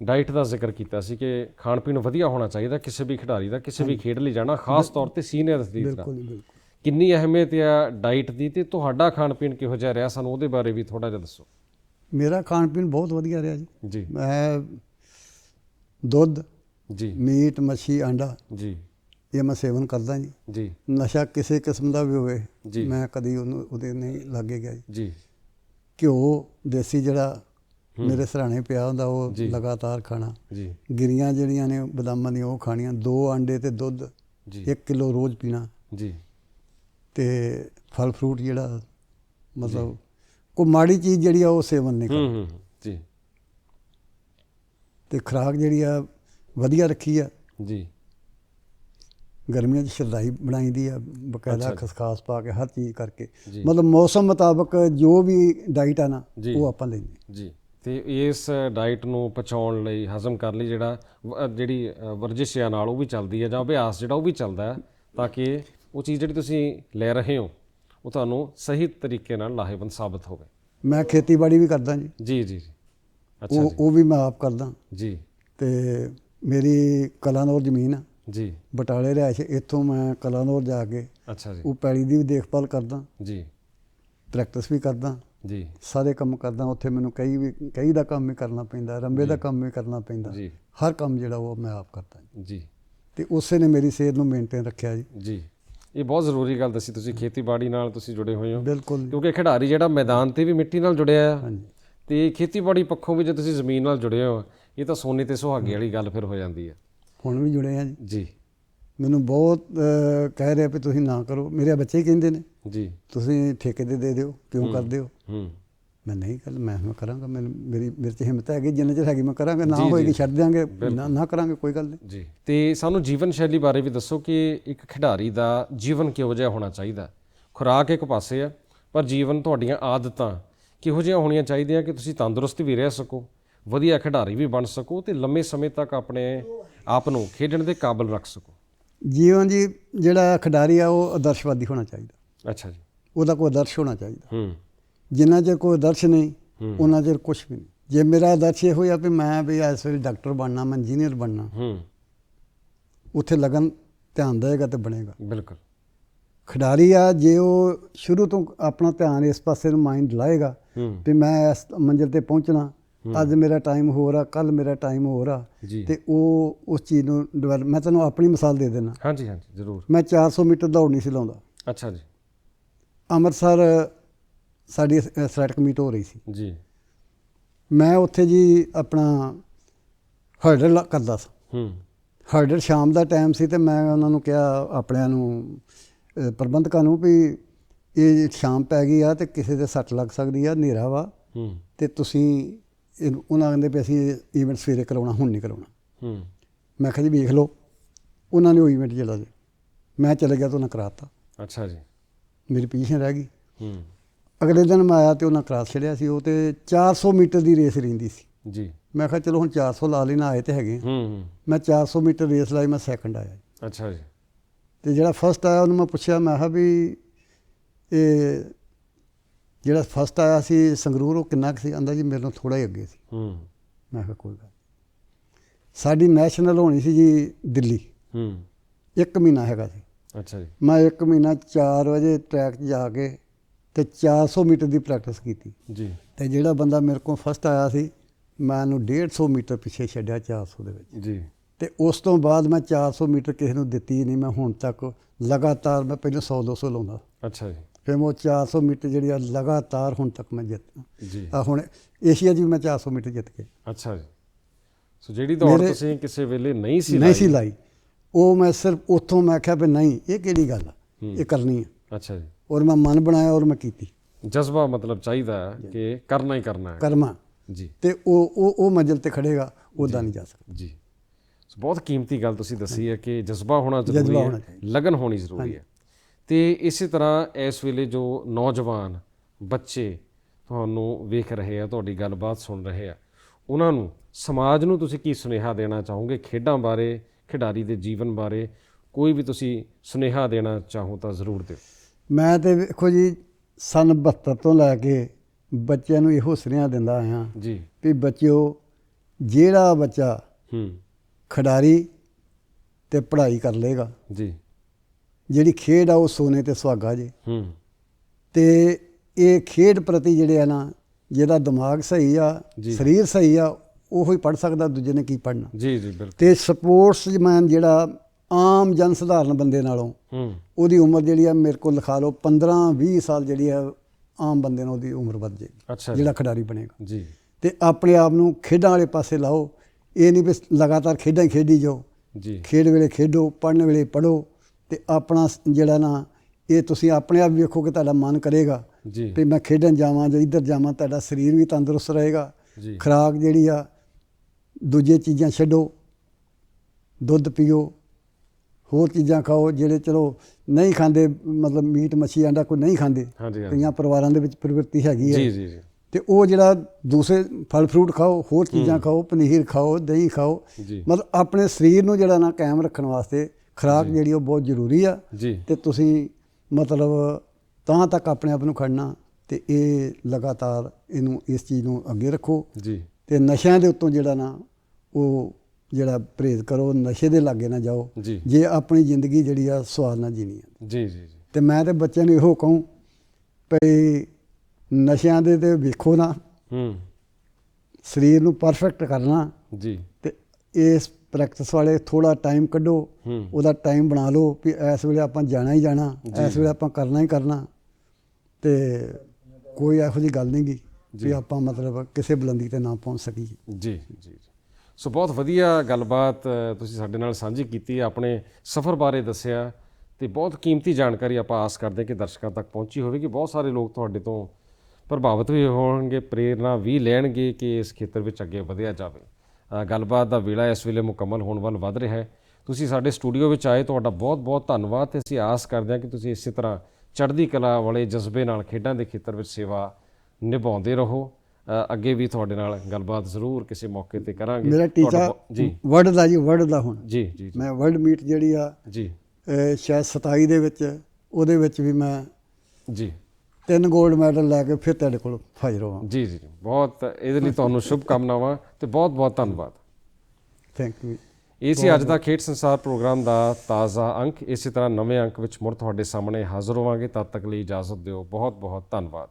S1: ਡਾਈਟ ਦਾ ਜ਼ਿਕਰ ਕੀਤਾ ਸੀ ਕਿ ਖਾਣ ਪੀਣ ਵਧੀਆ ਹੋਣਾ ਚਾਹੀਦਾ ਕਿਸੇ ਵੀ ਖਿਡਾਰੀ ਦਾ ਕਿਸੇ ਵੀ ਖੇਡ ਲਈ ਜਾਣਾ ਖਾਸ ਤੌਰ ਤੇ ਸੀਨੀਅਰ ਐਥਲੀਟ ਦਾ।
S2: ਬਿਲਕੁਲ ਬਿਲਕੁਲ।
S1: ਕਿੰਨੀ ਅਹਿਮੀਅਤ ਆ ਡਾਈਟ ਦੀ ਤੇ ਤੁਹਾਡਾ ਖਾਣ ਪੀਣ ਕਿਹੋ ਜਿਹਾ ਰਿਹਾ? ਸਾਨੂੰ ਉਹਦੇ ਬਾਰੇ ਵੀ ਥੋੜਾ ਜਿਹਾ ਦੱਸੋ।
S2: ਮੇਰਾ ਖਾਣ ਪੀਣ ਬਹੁਤ ਵਧੀਆ ਰਿਹਾ ਜੀ।
S1: ਜੀ।
S2: ਮੈਂ ਦੁੱਧ
S1: ਜੀ।
S2: ਮੀਟ ਮੱਛੀ ਆਂਡਾ
S1: ਜੀ।
S2: ਇਹ ਮੈਂ ਸੇਵਨ ਕਰਦਾ ਜੀ।
S1: ਜੀ।
S2: ਨਸ਼ਾ ਕਿਸੇ ਕਿਸਮ ਦਾ ਵੀ ਹੋਵੇ
S1: ਜੀ।
S2: ਮੈਂ ਕਦੀ ਉਹਨੂੰ ਉਹਦੇ ਨਹੀਂ ਲੱਗੇ ਗਿਆ ਜੀ।
S1: ਜੀ।
S2: ਘਿਓ ਦੇਸੀ ਜਿਹੜਾ ਮੇਰੇ ਸਰਾਣੇ ਪਿਆ ਹੁੰਦਾ ਉਹ। ਲਗਾਤਾਰ ਖਾਣਾ।
S1: ਜੀ।
S2: ਗਿਰੀਆਂ ਜਿਹੜੀਆਂ ਨੇ ਬਦਾਮਾਂ ਦੀਆਂ ਉਹ ਖਾਣੀਆਂ। ਦੋ ਆਂਡੇ ਤੇ ਦੁੱਧ
S1: ਜੀ।
S2: 1 ਕਿਲੋ ਰੋਜ਼ ਪੀਣਾ।
S1: ਜੀ।
S2: ਤੇ ਫਲ ਫਰੂਟ ਜਿਹੜਾ ਮਤਲਬ ਕੋਈ ਮਾੜੀ ਚੀਜ਼ ਜਿਹੜੀ ਆ ਉਹ ਸੇਵਨ ਨਹੀਂ ਕਰਨਾ।
S1: ਹੂੰ ਜੀ।
S2: ਤੇ ਖੁਰਾਕ ਜਿਹੜੀ ਆ ਵਧੀਆ ਰੱਖੀ ਆ।
S1: ਜੀ।
S2: ਗਰਮੀਆਂ 'ਚ ਸ਼ਰਦਾਈ ਬਣਾਈ ਦੀ ਆ ਬਕਾਇਦਾ। ਖਸਖਾਸ ਪਾ ਕੇ ਹਰ ਚੀਜ਼ ਕਰਕੇ। ਮਤਲਬ ਮੌਸਮ ਮੁਤਾਬਕ ਜੋ ਵੀ ਡਾਈਟ ਆ ਨਾ। ਉਹ ਆਪਾਂ ਲੈਂਦੇ
S1: ਜੀ। ਤੇ ਇਸ ਡਾਈਟ ਨੂੰ ਪਚਾਉਣ ਲਈ ਹਜ਼ਮ ਕਰ ਲਈ ਜਿਹੜਾ ਜਿਹੜੀ ਵਰਜਿਸ਼ ਆ ਨਾਲ ਉਹ ਵੀ ਚੱਲਦੀ ਹੈ ਜਾਂ ਅਭਿਆਸ ਜਿਹੜਾ ਉਹ ਵੀ ਚੱਲਦਾ ਤਾਂ ਕਿ ਉਹ ਚੀਜ਼ ਜਿਹੜੀ ਤੁਸੀਂ ਲੈ ਰਹੇ ਹੋ ਉਹ ਤੁਹਾਨੂੰ ਸਹੀ ਤਰੀਕੇ ਨਾਲ ਲਾਹੇਵੰਦ ਸਾਬਤ ਹੋਵੇ।
S2: ਮੈਂ ਖੇਤੀਬਾੜੀ ਵੀ ਕਰਦਾ ਜੀ।
S1: ਜੀ ਜੀ ਅੱਛਾ
S2: ਉਹ ਉਹ ਵੀ ਮੈਂ ਆਪ ਕਰਦਾ।
S1: ਜੀ।
S2: ਤੇ ਮੇਰੀ ਕਲਾਨੌਰ ਜ਼ਮੀਨ ਆ।
S1: ਜੀ।
S2: ਬਟਾਲੇ ਰਿਹਾਇਸ਼ ਇੱਥੋਂ ਮੈਂ ਕਲਾਨੌਰ ਜਾ ਕੇ
S1: ਅੱਛਾ ਜੀ।
S2: ਉਹ ਪੈਲੀ ਦੀ ਵੀ ਦੇਖਭਾਲ ਕਰਦਾ।
S1: ਜੀ।
S2: ਪ੍ਰੈਕਟਿਸ ਵੀ ਕਰਦਾ।
S1: ਜੀ।
S2: ਸਾਰੇ ਕੰਮ ਕਰਦਾ। ਉੱਥੇ ਮੈਨੂੰ ਕਈ ਵੀ ਕਈ ਦਾ ਕੰਮ ਵੀ ਕਰਨਾ ਪੈਂਦਾ ਰੰਬੇ ਦਾ ਕੰਮ ਵੀ ਕਰਨਾ ਪੈਂਦਾ।
S1: ਜੀ।
S2: ਹਰ ਕੰਮ ਜਿਹੜਾ ਉਹ ਮੈਂ ਆਪ ਕਰਦਾ। ਜੀ। ਤੇ ਉਸੇ ਨੇ ਮੇਰੀ ਸਿਹਤ ਨੂੰ ਮੇਨਟੇਨ ਰੱਖਿਆ ਜੀ।
S1: ਜੀ। ਇਹ ਬਹੁਤ ਜ਼ਰੂਰੀ ਗੱਲ ਦੱਸੀ ਤੁਸੀਂ। ਖੇਤੀਬਾੜੀ ਨਾਲ ਤੁਸੀਂ ਜੁੜੇ ਹੋਏ ਹੋ।
S2: ਬਿਲਕੁਲ।
S1: ਕਿਉਂਕਿ ਖਿਡਾਰੀ ਜਿਹੜਾ ਮੈਦਾਨ ਤੇ ਵੀ ਮਿੱਟੀ ਨਾਲ ਜੁੜਿਆ ਆ।
S2: ਹਾਂਜੀ।
S1: ਤੇ ਖੇਤੀਬਾੜੀ ਪੱਖੋਂ ਵੀ ਜੇ ਤੁਸੀਂ ਜ਼ਮੀਨ ਨਾਲ ਜੁੜੇ ਹੋ ਇਹ ਤਾਂ ਸੋਨੇ ਤੇ ਸੁਹਾਗੇ ਵਾਲੀ ਗੱਲ ਫਿਰ ਹੋ ਜਾਂਦੀ ਹੈ
S2: ਹੁਣ ਵੀ ਜੁੜੇ ਆ ਜੀ।
S1: ਜੀ।
S2: ਮੈਨੂੰ ਬਹੁਤ ਕਹਿ ਰਿਹਾ ਵੀ ਤੁਸੀਂ ਨਾ ਕਰੋ। ਮੇਰੇ ਬੱਚੇ ਕਹਿੰਦੇ ਨੇ
S1: ਜੀ।
S2: ਤੁਸੀਂ ਠੇਕੇ ਤੇ ਦੇ ਦਿਓ ਕਿਉਂ ਕਰਦੇ ਹੋ?
S1: ਹੂੰ।
S2: ਮੈਂ ਨਹੀਂ ਕਰ ਮੈਂ ਮੈਂ ਕਰਾਂਗਾ ਮੈਨੂੰ ਮੇਰੀ ਮੇਰੇ ਚ ਹਿੰਮਤ ਹੈਗੀ ਜਿੰਨੇ ਚਿਰ ਹੈਗੀ ਮੈਂ ਕਰਾਂਗਾ ਨਾ। ਹੋਏਗੀ ਛੱਡ ਦਿਆਂਗੇ ਨਾ ਨਾ ਕਰਾਂਗੇ ਕੋਈ ਗੱਲ ਨਹੀਂ।
S1: ਜੀ। ਤੇ ਸਾਨੂੰ ਜੀਵਨ ਸ਼ੈਲੀ ਬਾਰੇ ਵੀ ਦੱਸੋ ਕਿ ਇੱਕ ਖਿਡਾਰੀ ਦਾ ਜੀਵਨ ਕਿਹੋ ਜਿਹਾ ਹੋਣਾ ਚਾਹੀਦਾ? ਖੁਰਾਕ ਇੱਕ ਪਾਸੇ ਆ ਪਰ ਜੀਵਨ ਤੁਹਾਡੀਆਂ ਆਦਤਾਂ ਕਿਹੋ ਜਿਹੀਆਂ ਹੋਣੀਆਂ ਚਾਹੀਦੀਆਂ ਕਿ ਤੁਸੀਂ ਤੰਦਰੁਸਤ ਵੀ ਰਹਿ ਸਕੋ? ਵਧੀਆ ਖਿਡਾਰੀ ਵੀ ਬਣ ਸਕੋ ਤੇ ਲੰਮੇ ਸਮੇਂ ਤੱਕ ਆਪਣੇ ਆਪ ਨੂੰ ਖੇਡਣ ਦੇ ਕਾਬਿਲ ਰੱਖ ਸਕੋ।
S2: ਜੀਵਨ ਜੀ ਜਿਹੜਾ ਖਿਡਾਰੀ ਆ ਉਹ ਆਦਰਸ਼ਵਾਦੀ ਹੋਣਾ ਚਾਹੀਦਾ।
S1: ਅੱਛਾ ਜੀ।
S2: ਉਹਦਾ ਕੋਈ ਆਦਰਸ਼ ਹੋਣਾ ਚਾਹੀਦਾ।
S1: ਹੂੰ।
S2: ਜਿੰਨਾ ਚਿਰ ਕੋਈ ਆਦਰਸ਼ ਨਹੀਂ। ਉਹਨਾਂ ਚਿਰ ਕੁਝ ਵੀ ਨਹੀਂ। ਜੇ ਮੇਰਾ ਆਦਰਸ਼ ਇਹ ਹੋਇਆ ਵੀ ਮੈਂ ਵੀ ਇਸ ਵੇਲੇ ਡਾਕਟਰ ਬਣਨਾ ਮੈਂ ਇੰਜੀਨੀਅਰ ਬਣਨਾ
S1: ਹੂੰ।
S2: ਉੱਥੇ ਲਗਨ ਧਿਆਨ ਦੇਗਾ ਤੇ ਬਣੇਗਾ।
S1: ਬਿਲਕੁਲ।
S2: ਖਿਡਾਰੀ ਆ ਜੇ ਉਹ ਸ਼ੁਰੂ ਤੋਂ ਆਪਣਾ ਧਿਆਨ ਇਸ ਪਾਸੇ ਨੂੰ ਮਾਈਂਡ ਲਾਏਗਾ ਵੀ ਮੈਂ ਇਸ ਮੰਜ਼ਿਲ ਤੇ ਪਹੁੰਚਣਾ ਅੱਜ ਮੇਰਾ ਟਾਈਮ ਹੋਰ ਆ ਕੱਲ ਮੇਰਾ ਟਾਈਮ ਹੋਰ ਆ। ਤੇ ਉਹ ਉਸ ਚੀਜ਼ ਨੂੰ ਡਿਵੈਲਪ ਮੈਂ ਤੁਹਾਨੂੰ ਆਪਣੀ ਮਿਸਾਲ ਦੇ ਦੇਣਾ
S1: ਹਾਂਜੀ ਹਾਂਜੀ ਜ਼ਰੂਰ।
S2: ਮੈਂ 400 ਮੀਟਰ ਦੌੜ ਨਹੀਂ ਸੀ ਲਾਉਂਦਾ।
S1: ਅੱਛਾ ਜੀ।
S2: ਅੰਮ੍ਰਿਤਸਰ ਸਾਡੀ ਐਥਲੈਟਿਕ ਮੀਟ ਹੋ ਰਹੀ ਸੀ।
S1: ਜੀ।
S2: ਮੈਂ ਉੱਥੇ ਜੀ ਆਪਣਾ ਹਰਡਲ ਕਰਦਾ ਸੀ।
S1: ਹੂੰ।
S2: ਹਰਡਲ ਸ਼ਾਮ ਦਾ ਟਾਈਮ ਸੀ ਤੇ ਮੈਂ ਉਹਨਾਂ ਨੂੰ ਕਿਹਾ ਆਪਣਿਆਂ ਨੂੰ ਪ੍ਰਬੰਧਕਾਂ ਨੂੰ ਵੀ ਇਹ ਸ਼ਾਮ ਪੈ ਗਈ ਆ ਤੇ ਕਿਸੇ ਦੇ ਸੱਟ ਲੱਗ ਸਕਦੀ ਆ ਹਨੇਰਾ ਵਾ।
S1: ਹੂੰ।
S2: ਤੇ ਤੁਸੀਂ ਉਹਨਾਂ ਕਹਿੰਦੇ ਵੀ ਅਸੀਂ ਈਵੈਂਟ ਸਵੇਰੇ ਕਰਾਉਣਾ ਹੁਣ ਨਹੀਂ ਕਰਾਉਣਾ।
S1: ਹੂੰ।
S2: ਮੈਂ ਕਿਹਾ ਜੀ ਵੇਖ ਲਓ ਉਹਨਾਂ ਨੇ ਉਹ ਈਵੈਂਟ ਜਿਹੜਾ ਜੀ ਮੈਂ ਚਲੇ ਗਿਆ ਤਾਂ ਉਹਨਾਂ ਕਰਾਤਾ।
S1: ਅੱਛਾ ਜੀ।
S2: ਮੇਰੀ ਪੋਜੀਸ਼ਨ ਰਹਿ ਗਈ।
S1: ਹੂੰ।
S2: ਅਗਲੇ ਦਿਨ ਮੈਂ ਆਇਆ ਤੇ ਉਹਨਾਂ ਕਰਾ ਛੜਿਆ ਸੀ ਉਹ ਤੇ 400 ਮੀਟਰ ਦੀ ਰੇਸ ਰਹਿੰਦੀ ਸੀ।
S1: ਜੀ।
S2: ਮੈਂ ਕਿਹਾ ਚਲੋ ਹੁਣ 400 ਲਾ ਲੈਣਾ ਆਏ ਤੇ ਹੈਗੇ।
S1: ਹੂੰ ਹੂੰ।
S2: ਮੈਂ 400 ਮੀਟਰ ਰੇਸ ਲਾਈ ਮੈਂ ਸੈਕੰਡ ਆਇਆ ਜੀ।
S1: ਅੱਛਾ ਜੀ।
S2: ਤੇ ਜਿਹੜਾ ਫਸਟ ਆਇਆ ਉਹਨੂੰ ਮੈਂ ਪੁੱਛਿਆ ਮੈਂ ਕਿਹਾ ਵੀ ਇਹ ਜਿਹੜਾ ਫਸਟ ਆਇਆ ਸੀ ਸੰਗਰੂਰ ਉਹ ਕਿੰਨਾ ਕੁ ਸੀ? ਆਂਦਾ ਜੀ ਮੇਰੇ ਤੋਂ ਥੋੜਾ ਹੀ ਅੱਗੇ ਸੀ।
S1: ਹੂੰ।
S2: ਮੈਂ ਕਿਹਾ ਕੋਈ ਗੱਲ ਨਹੀਂ। ਸਾਡੀ ਨੈਸ਼ਨਲ ਹੋਣੀ ਸੀ ਜੀ ਦਿੱਲੀ।
S1: ਹੂੰ।
S2: ਇੱਕ ਮਹੀਨਾ ਹੈਗਾ ਸੀ।
S1: ਅੱਛਾ ਜੀ।
S2: ਮੈਂ ਇੱਕ ਮਹੀਨਾ 4 ਵਜੇ ਟਰੈਕ 'ਤੇ ਜਾ ਕੇ ਤੇ 400 ਮੀਟਰ ਦੀ ਪ੍ਰੈਕਟਿਸ ਕੀਤੀ।
S1: ਜੀ।
S2: ਤੇ ਜਿਹੜਾ ਬੰਦਾ ਮੇਰੇ ਕੋਲ ਫਸਟ ਆਇਆ ਸੀ ਮੈਂ ਉਹਨੂੰ 150 ਮੀਟਰ ਪਿੱਛੇ ਛੱਡਿਆ 400 ਦੇ ਵਿੱਚ।
S1: ਜੀ।
S2: ਤੇ ਉਸ ਤੋਂ ਬਾਅਦ ਮੈਂ 400 ਮੀਟਰ ਕਿਸੇ ਨੂੰ ਦਿੱਤੀ ਨਹੀਂ। ਮੈਂ ਹੁਣ ਤੱਕ ਲਗਾਤਾਰ ਮੈਂ ਪਹਿਲਾਂ 100 200 ਲਾਉਂਦਾ।
S1: ਅੱਛਾ ਜੀ।
S2: ਫਿਰ ਮੈਂ ਉਹ 400 ਮੀਟਰ ਜਿਹੜੀ ਆ ਲਗਾਤਾਰ ਹੁਣ ਤੱਕ ਮੈਂ ਜਿੱਤ
S1: ਜੀ।
S2: ਆ ਹੁਣ ਏਸ਼ੀਆ ਵੀ ਮੈਂ 400 ਮੀਟਰ ਜਿੱਤ ਕੇ।
S1: ਅੱਛਾ ਜੀ। ਸੋ ਜਿਹੜੀ ਦੌੜ ਤੁਸੀਂ ਕਿਸੇ ਵੇਲੇ ਨਹੀਂ ਸੀ
S2: ਨਹੀਂ ਸੀ
S1: ਲਾਈ।
S2: ਉਹ ਮੈਂ ਸਿਰਫ ਉੱਥੋਂ ਮੈਂ ਕਿਹਾ ਵੀ ਨਹੀਂ ਇਹ ਕਿਹੜੀ ਗੱਲ ਆ। ਇਹ ਕਰਨੀ ਹੈ
S1: ਅੱਛਾ ਜੀ।
S2: ਔਰ ਮੈਂ ਮਨ ਬਣਾਇਆ ਔਰ ਮੈਂ ਕੀਤੀ।
S1: ਜਜ਼ਬਾ ਮਤਲਬ ਚਾਹੀਦਾ ਕਿ ਕਰਨਾ ਹੀ ਕਰਨਾ ਹੈ।
S2: ਕਰਮਾ।
S1: ਜੀ।
S2: ਤੇ ਉਹ ਉਹ ਉਹ ਮੰਜ਼ਿਲ ਤੇ ਖੜੇਗਾ ਉਹਦਾ ਨਹੀਂ ਜਾ ਸਕਦਾ।
S1: ਜੀ। ਸੋ ਬਹੁਤ ਕੀਮਤੀ ਗੱਲ ਤੁਸੀਂ ਦੱਸੀ ਹੈ ਕਿ ਜਜ਼ਬਾ ਹੋਣਾ ਜ਼ਰੂਰੀ ਹੈ। ਲਗਨ ਹੋਣੀ ਜ਼ਰੂਰੀ ਹੈ। ਤੇ ਇਸੇ ਤਰ੍ਹਾਂ ਇਸ ਵੇਲੇ ਜੋ ਨੌਜਵਾਨ ਬੱਚੇ ਤੁਹਾਨੂੰ ਵੇਖ ਰਹੇ ਆ ਤੁਹਾਡੀ ਗੱਲਬਾਤ ਸੁਣ ਰਹੇ ਆ ਉਹਨਾਂ ਨੂੰ ਸਮਾਜ ਨੂੰ ਤੁਸੀਂ ਕੀ ਸੁਨੇਹਾ ਦੇਣਾ ਚਾਹੋਗੇ? ਖੇਡਾਂ ਬਾਰੇ ਖਿਡਾਰੀ ਦੇ ਜੀਵਨ ਬਾਰੇ ਕੋਈ ਵੀ ਤੁਸੀਂ ਸੁਨੇਹਾ ਦੇਣਾ ਚਾਹੋ ਤਾਂ ਜ਼ਰੂਰ ਦਿਓ।
S2: ਮੈਂ ਤੇ ਵੇਖੋ ਜੀ ਸਨ 72 ਤੋਂ ਲੈ ਕੇ ਬੱਚਿਆਂ ਨੂੰ ਇਹੋ ਸੁਨੇਹਾ ਦਿੰਦਾ ਆਇਆ
S1: ਜੀ।
S2: ਵੀ ਬੱਚਿਓ ਜਿਹੜਾ ਬੱਚਾ
S1: ਹੂੰ।
S2: ਖਿਡਾਰੀ ਤੇ ਪੜ੍ਹਾਈ ਕਰ ਲੇਗਾ
S1: ਜੀ।
S2: ਜਿਹੜੀ ਖੇਡ ਆ ਉਹ ਸੋਨੇ ਤੇ ਸੁਹਾਗਾ ਜੀ।
S1: ਹੂੰ।
S2: ਤੇ ਇਹ ਖੇਡ ਪ੍ਰਤੀ ਜਿਹੜੇ ਆ ਨਾ ਜਿਹਦਾ ਦਿਮਾਗ ਸਹੀ ਆ। ਸਰੀਰ ਸਹੀ ਆ ਉਹੋ ਹੀ ਪੜ ਸਕਦਾ ਦੂਜੇ ਨੇ ਕੀ ਪੜਨਾ
S1: ਜੀ ਜੀ ਬਿਲਕੁਲ।
S2: ਤੇ ਸਪੋਰਟਸਮੈਨ ਜਿਹੜਾ ਆਮ ਜਨ ਸਧਾਰਨ ਬੰਦੇ ਨਾਲੋਂ
S1: ਹੂੰ।
S2: ਉਹਦੀ ਉਮਰ ਜਿਹੜੀ ਆ ਮੇਰੇ ਕੋਲ ਲਿਖਾ ਲਓ 15 20 ਸਾਲ ਜਿਹੜੀ ਆ ਆਮ ਬੰਦੇ ਨਾਲ ਉਹਦੀ ਉਮਰ ਵੱਧ ਜਾਏਗੀ ਜਿਹੜਾ ਖਿਡਾਰੀ ਬਣੇਗਾ।
S1: ਜੀ।
S2: ਤੇ ਆਪਣੇ ਆਪ ਨੂੰ ਖੇਡਾਂ ਵਾਲੇ ਪਾਸੇ ਲਾਓ ਇਹ ਨਹੀਂ ਵੀ ਲਗਾਤਾਰ ਖੇਡਾਂ ਖੇਡੀ ਜਾਓ।
S1: ਜੀ।
S2: ਖੇਡ ਵੇਲੇ ਖੇਡੋ ਪੜਨ ਵੇਲੇ ਪੜੋ ਤੇ ਆਪਣਾ ਜਿਹੜਾ ਨਾ ਇਹ ਤੁਸੀਂ ਆਪਣੇ ਆਪ ਵੇਖੋ ਕਿ ਤੁਹਾਡਾ ਮਨ ਕਰੇਗਾ।
S1: ਜੀ।
S2: ਵੀ ਮੈਂ ਖੇਡਣ ਜਾਵਾਂ ਜਾਂ ਇੱਧਰ ਜਾਵਾਂ ਤੁਹਾਡਾ ਸਰੀਰ ਵੀ ਤੰਦਰੁਸਤ ਰਹੇਗਾ। ਖੁਰਾਕ ਜਿਹੜੀ ਆ ਦੂਜੇ ਚੀਜ਼ਾਂ ਛੱਡੋ ਦੁੱਧ ਪੀਓ ਹੋਰ ਚੀਜ਼ਾਂ ਖਾਓ ਜਿਹੜੇ ਚਲੋ ਨਹੀਂ ਖਾਂਦੇ ਮਤਲਬ ਮੀਟ ਮੱਛੀ ਆਂਡਾ ਕੋਈ ਨਹੀਂ ਖਾਂਦੇ। ਕਈਆਂ ਪਰਿਵਾਰਾਂ ਦੇ ਵਿੱਚ ਪ੍ਰਵਿਰਤੀ ਹੈਗੀ ਹੈ
S1: ਜੀ ਜੀ ਜੀ।
S2: ਤੇ ਉਹ ਜਿਹੜਾ ਦੂਸਰੇ ਫਲ ਫਰੂਟ ਖਾਓ ਹੋਰ ਚੀਜ਼ਾਂ ਖਾਓ ਪਨੀਰ ਖਾਓ ਦਹੀਂ ਖਾਓ ਮਤਲਬ ਆਪਣੇ ਸਰੀਰ ਨੂੰ ਜਿਹੜਾ ਨਾ ਕਾਇਮ ਰੱਖਣ ਵਾਸਤੇ ਖੁਰਾਕ ਜਿਹੜੀ ਉਹ ਬਹੁਤ ਜ਼ਰੂਰੀ ਆ
S1: ਜੀ।
S2: ਤੇ ਤੁਸੀਂ ਮਤਲਬ ਤਾਂ ਤੱਕ ਆਪਣੇ ਆਪ ਨੂੰ ਖੜਨਾ ਤੇ ਇਹ ਲਗਾਤਾਰ ਇਹਨੂੰ ਇਸ ਚੀਜ਼ ਨੂੰ ਅੱਗੇ ਰੱਖੋ
S1: ਜੀ।
S2: ਤੇ ਨਸ਼ਿਆਂ ਦੇ ਉੱਤੋਂ ਜਿਹੜਾ ਨਾ ਉਹ ਜਿਹੜਾ ਪਰਹੇਜ਼ ਕਰੋ ਨਸ਼ੇ ਦੇ ਲਾਗੇ ਨਾ ਜਾਓ।
S1: ਜੀ।
S2: ਆਪਣੀ ਜ਼ਿੰਦਗੀ ਜਿਹੜੀ ਆ ਸਵਾਦ ਨਾਲ ਜੀਣੀ ਆ।
S1: ਜੀ ਜੀ ਜੀ।
S2: ਤੇ ਮੈਂ ਤੇ ਬੱਚਿਆਂ ਨੂੰ ਇਹੋ ਕਹੂੰ ਭਈ ਨਸ਼ਿਆਂ ਦੇ ਤੇ ਵੇਖੋ ਨਾ।
S1: ਹੂੰ।
S2: ਸਰੀਰ ਨੂੰ ਪਰਫੈਕਟ ਕਰਨਾ।
S1: ਜੀ।
S2: ਤੇ ਇਸ ਪ੍ਰੈਕਟਿਸ ਵਾਲੇ ਥੋੜਾ ਟਾਈਮ ਕੱਢੋ ਉਹਦਾ ਟਾਈਮ ਬਣਾ ਲਓ ਵੀ ਇਸ ਵੇਲੇ ਆਪਾਂ ਜਾਣਾ ਹੀ ਜਾਣਾ ਇਸ ਵੇਲੇ ਆਪਾਂ ਕਰਨਾ ਹੀ ਕਰਨਾ। ਤੇ ਕੋਈ ਇਹੋ ਜਿਹੀ ਗੱਲ ਨਹੀਂ ਗੀ ਵੀ ਆਪਾਂ ਮਤਲਬ ਕਿਸੇ ਬੁਲੰਦੀ ਤੇ ਨਾ ਪਹੁੰਚ ਸਕੀਏ।
S1: ਜੀ ਜੀ ਜੀ। ਸੋ ਬਹੁਤ ਵਧੀਆ ਗੱਲਬਾਤ ਤੁਸੀਂ ਸਾਡੇ ਨਾਲ ਸਾਂਝੀ ਕੀਤੀ ਆਪਣੇ ਸਫ਼ਰ ਬਾਰੇ ਦੱਸਿਆ ਤੇ ਬਹੁਤ ਕੀਮਤੀ ਜਾਣਕਾਰੀ ਆਪਾਂ ਆਸ ਕਰਦੇ ਹਾਂ ਕਿ ਦਰਸ਼ਕਾਂ ਤੱਕ ਪਹੁੰਚੀ ਹੋਵੇਗੀ। ਬਹੁਤ ਸਾਰੇ ਲੋਕ ਤੁਹਾਡੇ ਤੋਂ ਪ੍ਰਭਾਵਿਤ ਵੀ ਹੋਣਗੇ ਪ੍ਰੇਰਣਾ ਵੀ ਲੈਣਗੇ ਕਿ ਇਸ ਖੇਤਰ ਵਿੱਚ ਅੱਗੇ ਵਧਿਆ ਜਾਵੇ। ਗੱਲਬਾਤ ਦਾ ਵੇਲਾ ਇਸ ਵੇਲੇ ਮੁਕੰਮਲ ਹੋਣ ਵੱਲ ਵੱਧ ਰਿਹਾ ਹੈ। ਤੁਸੀਂ ਸਾਡੇ ਸਟੂਡੀਓ ਵਿੱਚ ਆਏ ਤੁਹਾਡਾ ਬਹੁਤ ਬਹੁਤ ਧੰਨਵਾਦ ਤੇ ਅਸੀਂ ਆਸ ਕਰਦੇ ਹਾਂ ਕਿ ਤੁਸੀਂ ਇਸੇ ਤਰ੍ਹਾਂ ਚੜ੍ਹਦੀ ਕਲਾ ਵਾਲੇ ਜਜ਼ਬੇ ਨਾਲ ਖੇਡਾਂ ਦੇ ਖੇਤਰ ਵਿੱਚ ਸੇਵਾ ਨਿਭਾਉਂਦੇ ਰਹੋ। ਅੱਗੇ ਵੀ ਤੁਹਾਡੇ ਨਾਲ ਗੱਲਬਾਤ ਜ਼ਰੂਰ ਕਿਸੇ ਮੌਕੇ ਤੇ ਕਰਾਂਗੇ।
S2: ਮੇਰਾ ਟੀਚਾ
S1: ਜੀ।
S2: ਵਰਲਡ ਦਾ ਜੀ ਵਰਲਡ ਦਾ ਹੁਣ।
S1: ਜੀ ਜੀ
S2: ਮੈਂ ਵਰਲਡ ਮੀਟ ਜਿਹੜੀ ਆ
S1: ਜੀ।
S2: ਸ਼ਾਇਦ 27 ਦੇ ਵਿੱਚ ਉਹਦੇ ਵਿੱਚ ਵੀ ਮੈਂ
S1: ਜੀ।
S2: ਤਿੰਨ 골ਡ ਮੈਡਲ ਲੈ ਕੇ ਫਿਰ ਤੁਹਾਡੇ ਕੋਲ ਹਾਜ਼ਰ ਹੋਵਾਂ।
S1: ਜੀ ਜੀ ਬਹੁਤ ਇਹਦੇ ਲਈ ਤੁਹਾਨੂੰ ਸ਼ੁਭ ਕਾਮਨਾਵਾਂ ਤੇ ਬਹੁਤ ਬਹੁਤ ਧੰਨਵਾਦ।
S2: ਥੈਂਕ ਯੂ
S1: ਇਹ ਸੀ ਅੱਜ ਦਾ ਖੇਡ ਸੰਸਾਰ ਪ੍ਰੋਗਰਾਮ ਦਾ ਤਾਜ਼ਾ ਅੰਕ। ਇਸੇ ਤਰ੍ਹਾਂ ਨਵੇਂ ਅੰਕ ਵਿੱਚ ਮੁੜ ਤੁਹਾਡੇ ਸਾਹਮਣੇ ਹਾਜ਼ਰ ਹੋਵਾਂਗੇ। ਤਦ ਤੱਕ ਲਈ ਇਜਾਜ਼ਤ ਦਿਓ। ਬਹੁਤ ਬਹੁਤ ਧੰਨਵਾਦ।